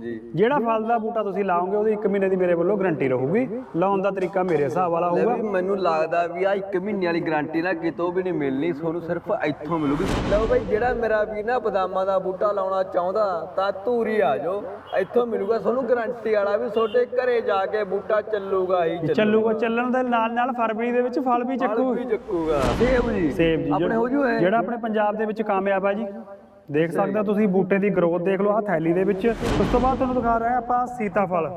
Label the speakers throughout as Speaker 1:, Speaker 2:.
Speaker 1: ਜੀ।
Speaker 2: ਜਿਹੜਾ ਫਲ ਦਾ ਬੂਟਾ ਤੁਸੀਂ ਲਾਓਗੇ ਉਹਦੀ 1 ਮਹੀਨੇ ਦੀ ਮੇਰੇ ਵੱਲੋਂ ਗਾਰੰਟੀ ਰਹੂਗੀ। ਲਾਉਣ ਦਾ ਤਰੀਕਾ ਮੇਰੇ ਹਿਸਾਬ ਵਾਲਾ
Speaker 1: ਲੈ
Speaker 2: ਹੋਊਗਾ।
Speaker 1: ਵੀ ਮੈਨੂੰ ਲੱਗਦਾ ਵੀ ਆ ਇੱਕ ਮਹੀਨੇ ਵਾਲੀ ਗਾਰੰਟੀ ਨਾ ਕਿਤੋਂ ਵੀ ਨਹੀਂ ਮਿਲਣੀ ਤੁਹਾਨੂੰ ਸਿਰਫ ਇੱਥੋਂ ਮਿਲੂਗੀ। ਲਓ ਬਈ ਜਿਹੜਾ ਮੇਰਾ ਵੀ ਨਾ ਬਦਾਮਾਂ ਦਾ ਬੂਟਾ ਲਾਉਣਾ ਚਾਹੁੰਦਾ ਤਾਂ ਧੂਰੀ ਆ ਜਾਓ। ਇੱਥੋਂ ਮਿਲੂਗਾ ਤੁਹਾਨੂੰ ਗਾਰੰਟੀ ਵਾਲਾ ਵੀ ਤੁਹਾਡੇ ਘਰੇ ਜਾ ਕੇ ਬੂਟਾ ਚੱਲੂਗਾ ਹੀ
Speaker 2: ਚੱਲੂਗਾ। ਚੱਲਣ ਦੇ ਨਾਲ ਨਾਲ ਫਰਵਰੀ ਦੇ ਵਿੱਚ ਫਲ ਵੀ ਚੱਕੂ
Speaker 1: ਵੀ ਚੱਕੂਗਾ। ਸੇਬ ਜੀ।
Speaker 2: ਸੇਬ ਜੀ
Speaker 1: ਆਪਣੇ ਹੋ ਜੂ ਹੈ
Speaker 2: ਜਿਹੜਾ ਆਪਣੇ ਪੰਜਾਬ ਦੇ ਵਿੱਚ ਕਾਮਯਾਬ ਹੈ ਜੀ। ਦੇਖ ਸਕਦੇ ਹੋ ਤੁਸੀਂ ਬੂਟੇ ਦੀ ਗਰੋਥ ਦੇਖ ਲਓ ਆ ਥੈਲੀ ਦੇ ਵਿੱਚ। ਉਸ ਤੋਂ ਬਾਅਦ ਤੁਹਾਨੂੰ ਦਿਖਾ ਰਿਹਾ ਆਪਾਂ ਸੀਤਾਫਲ।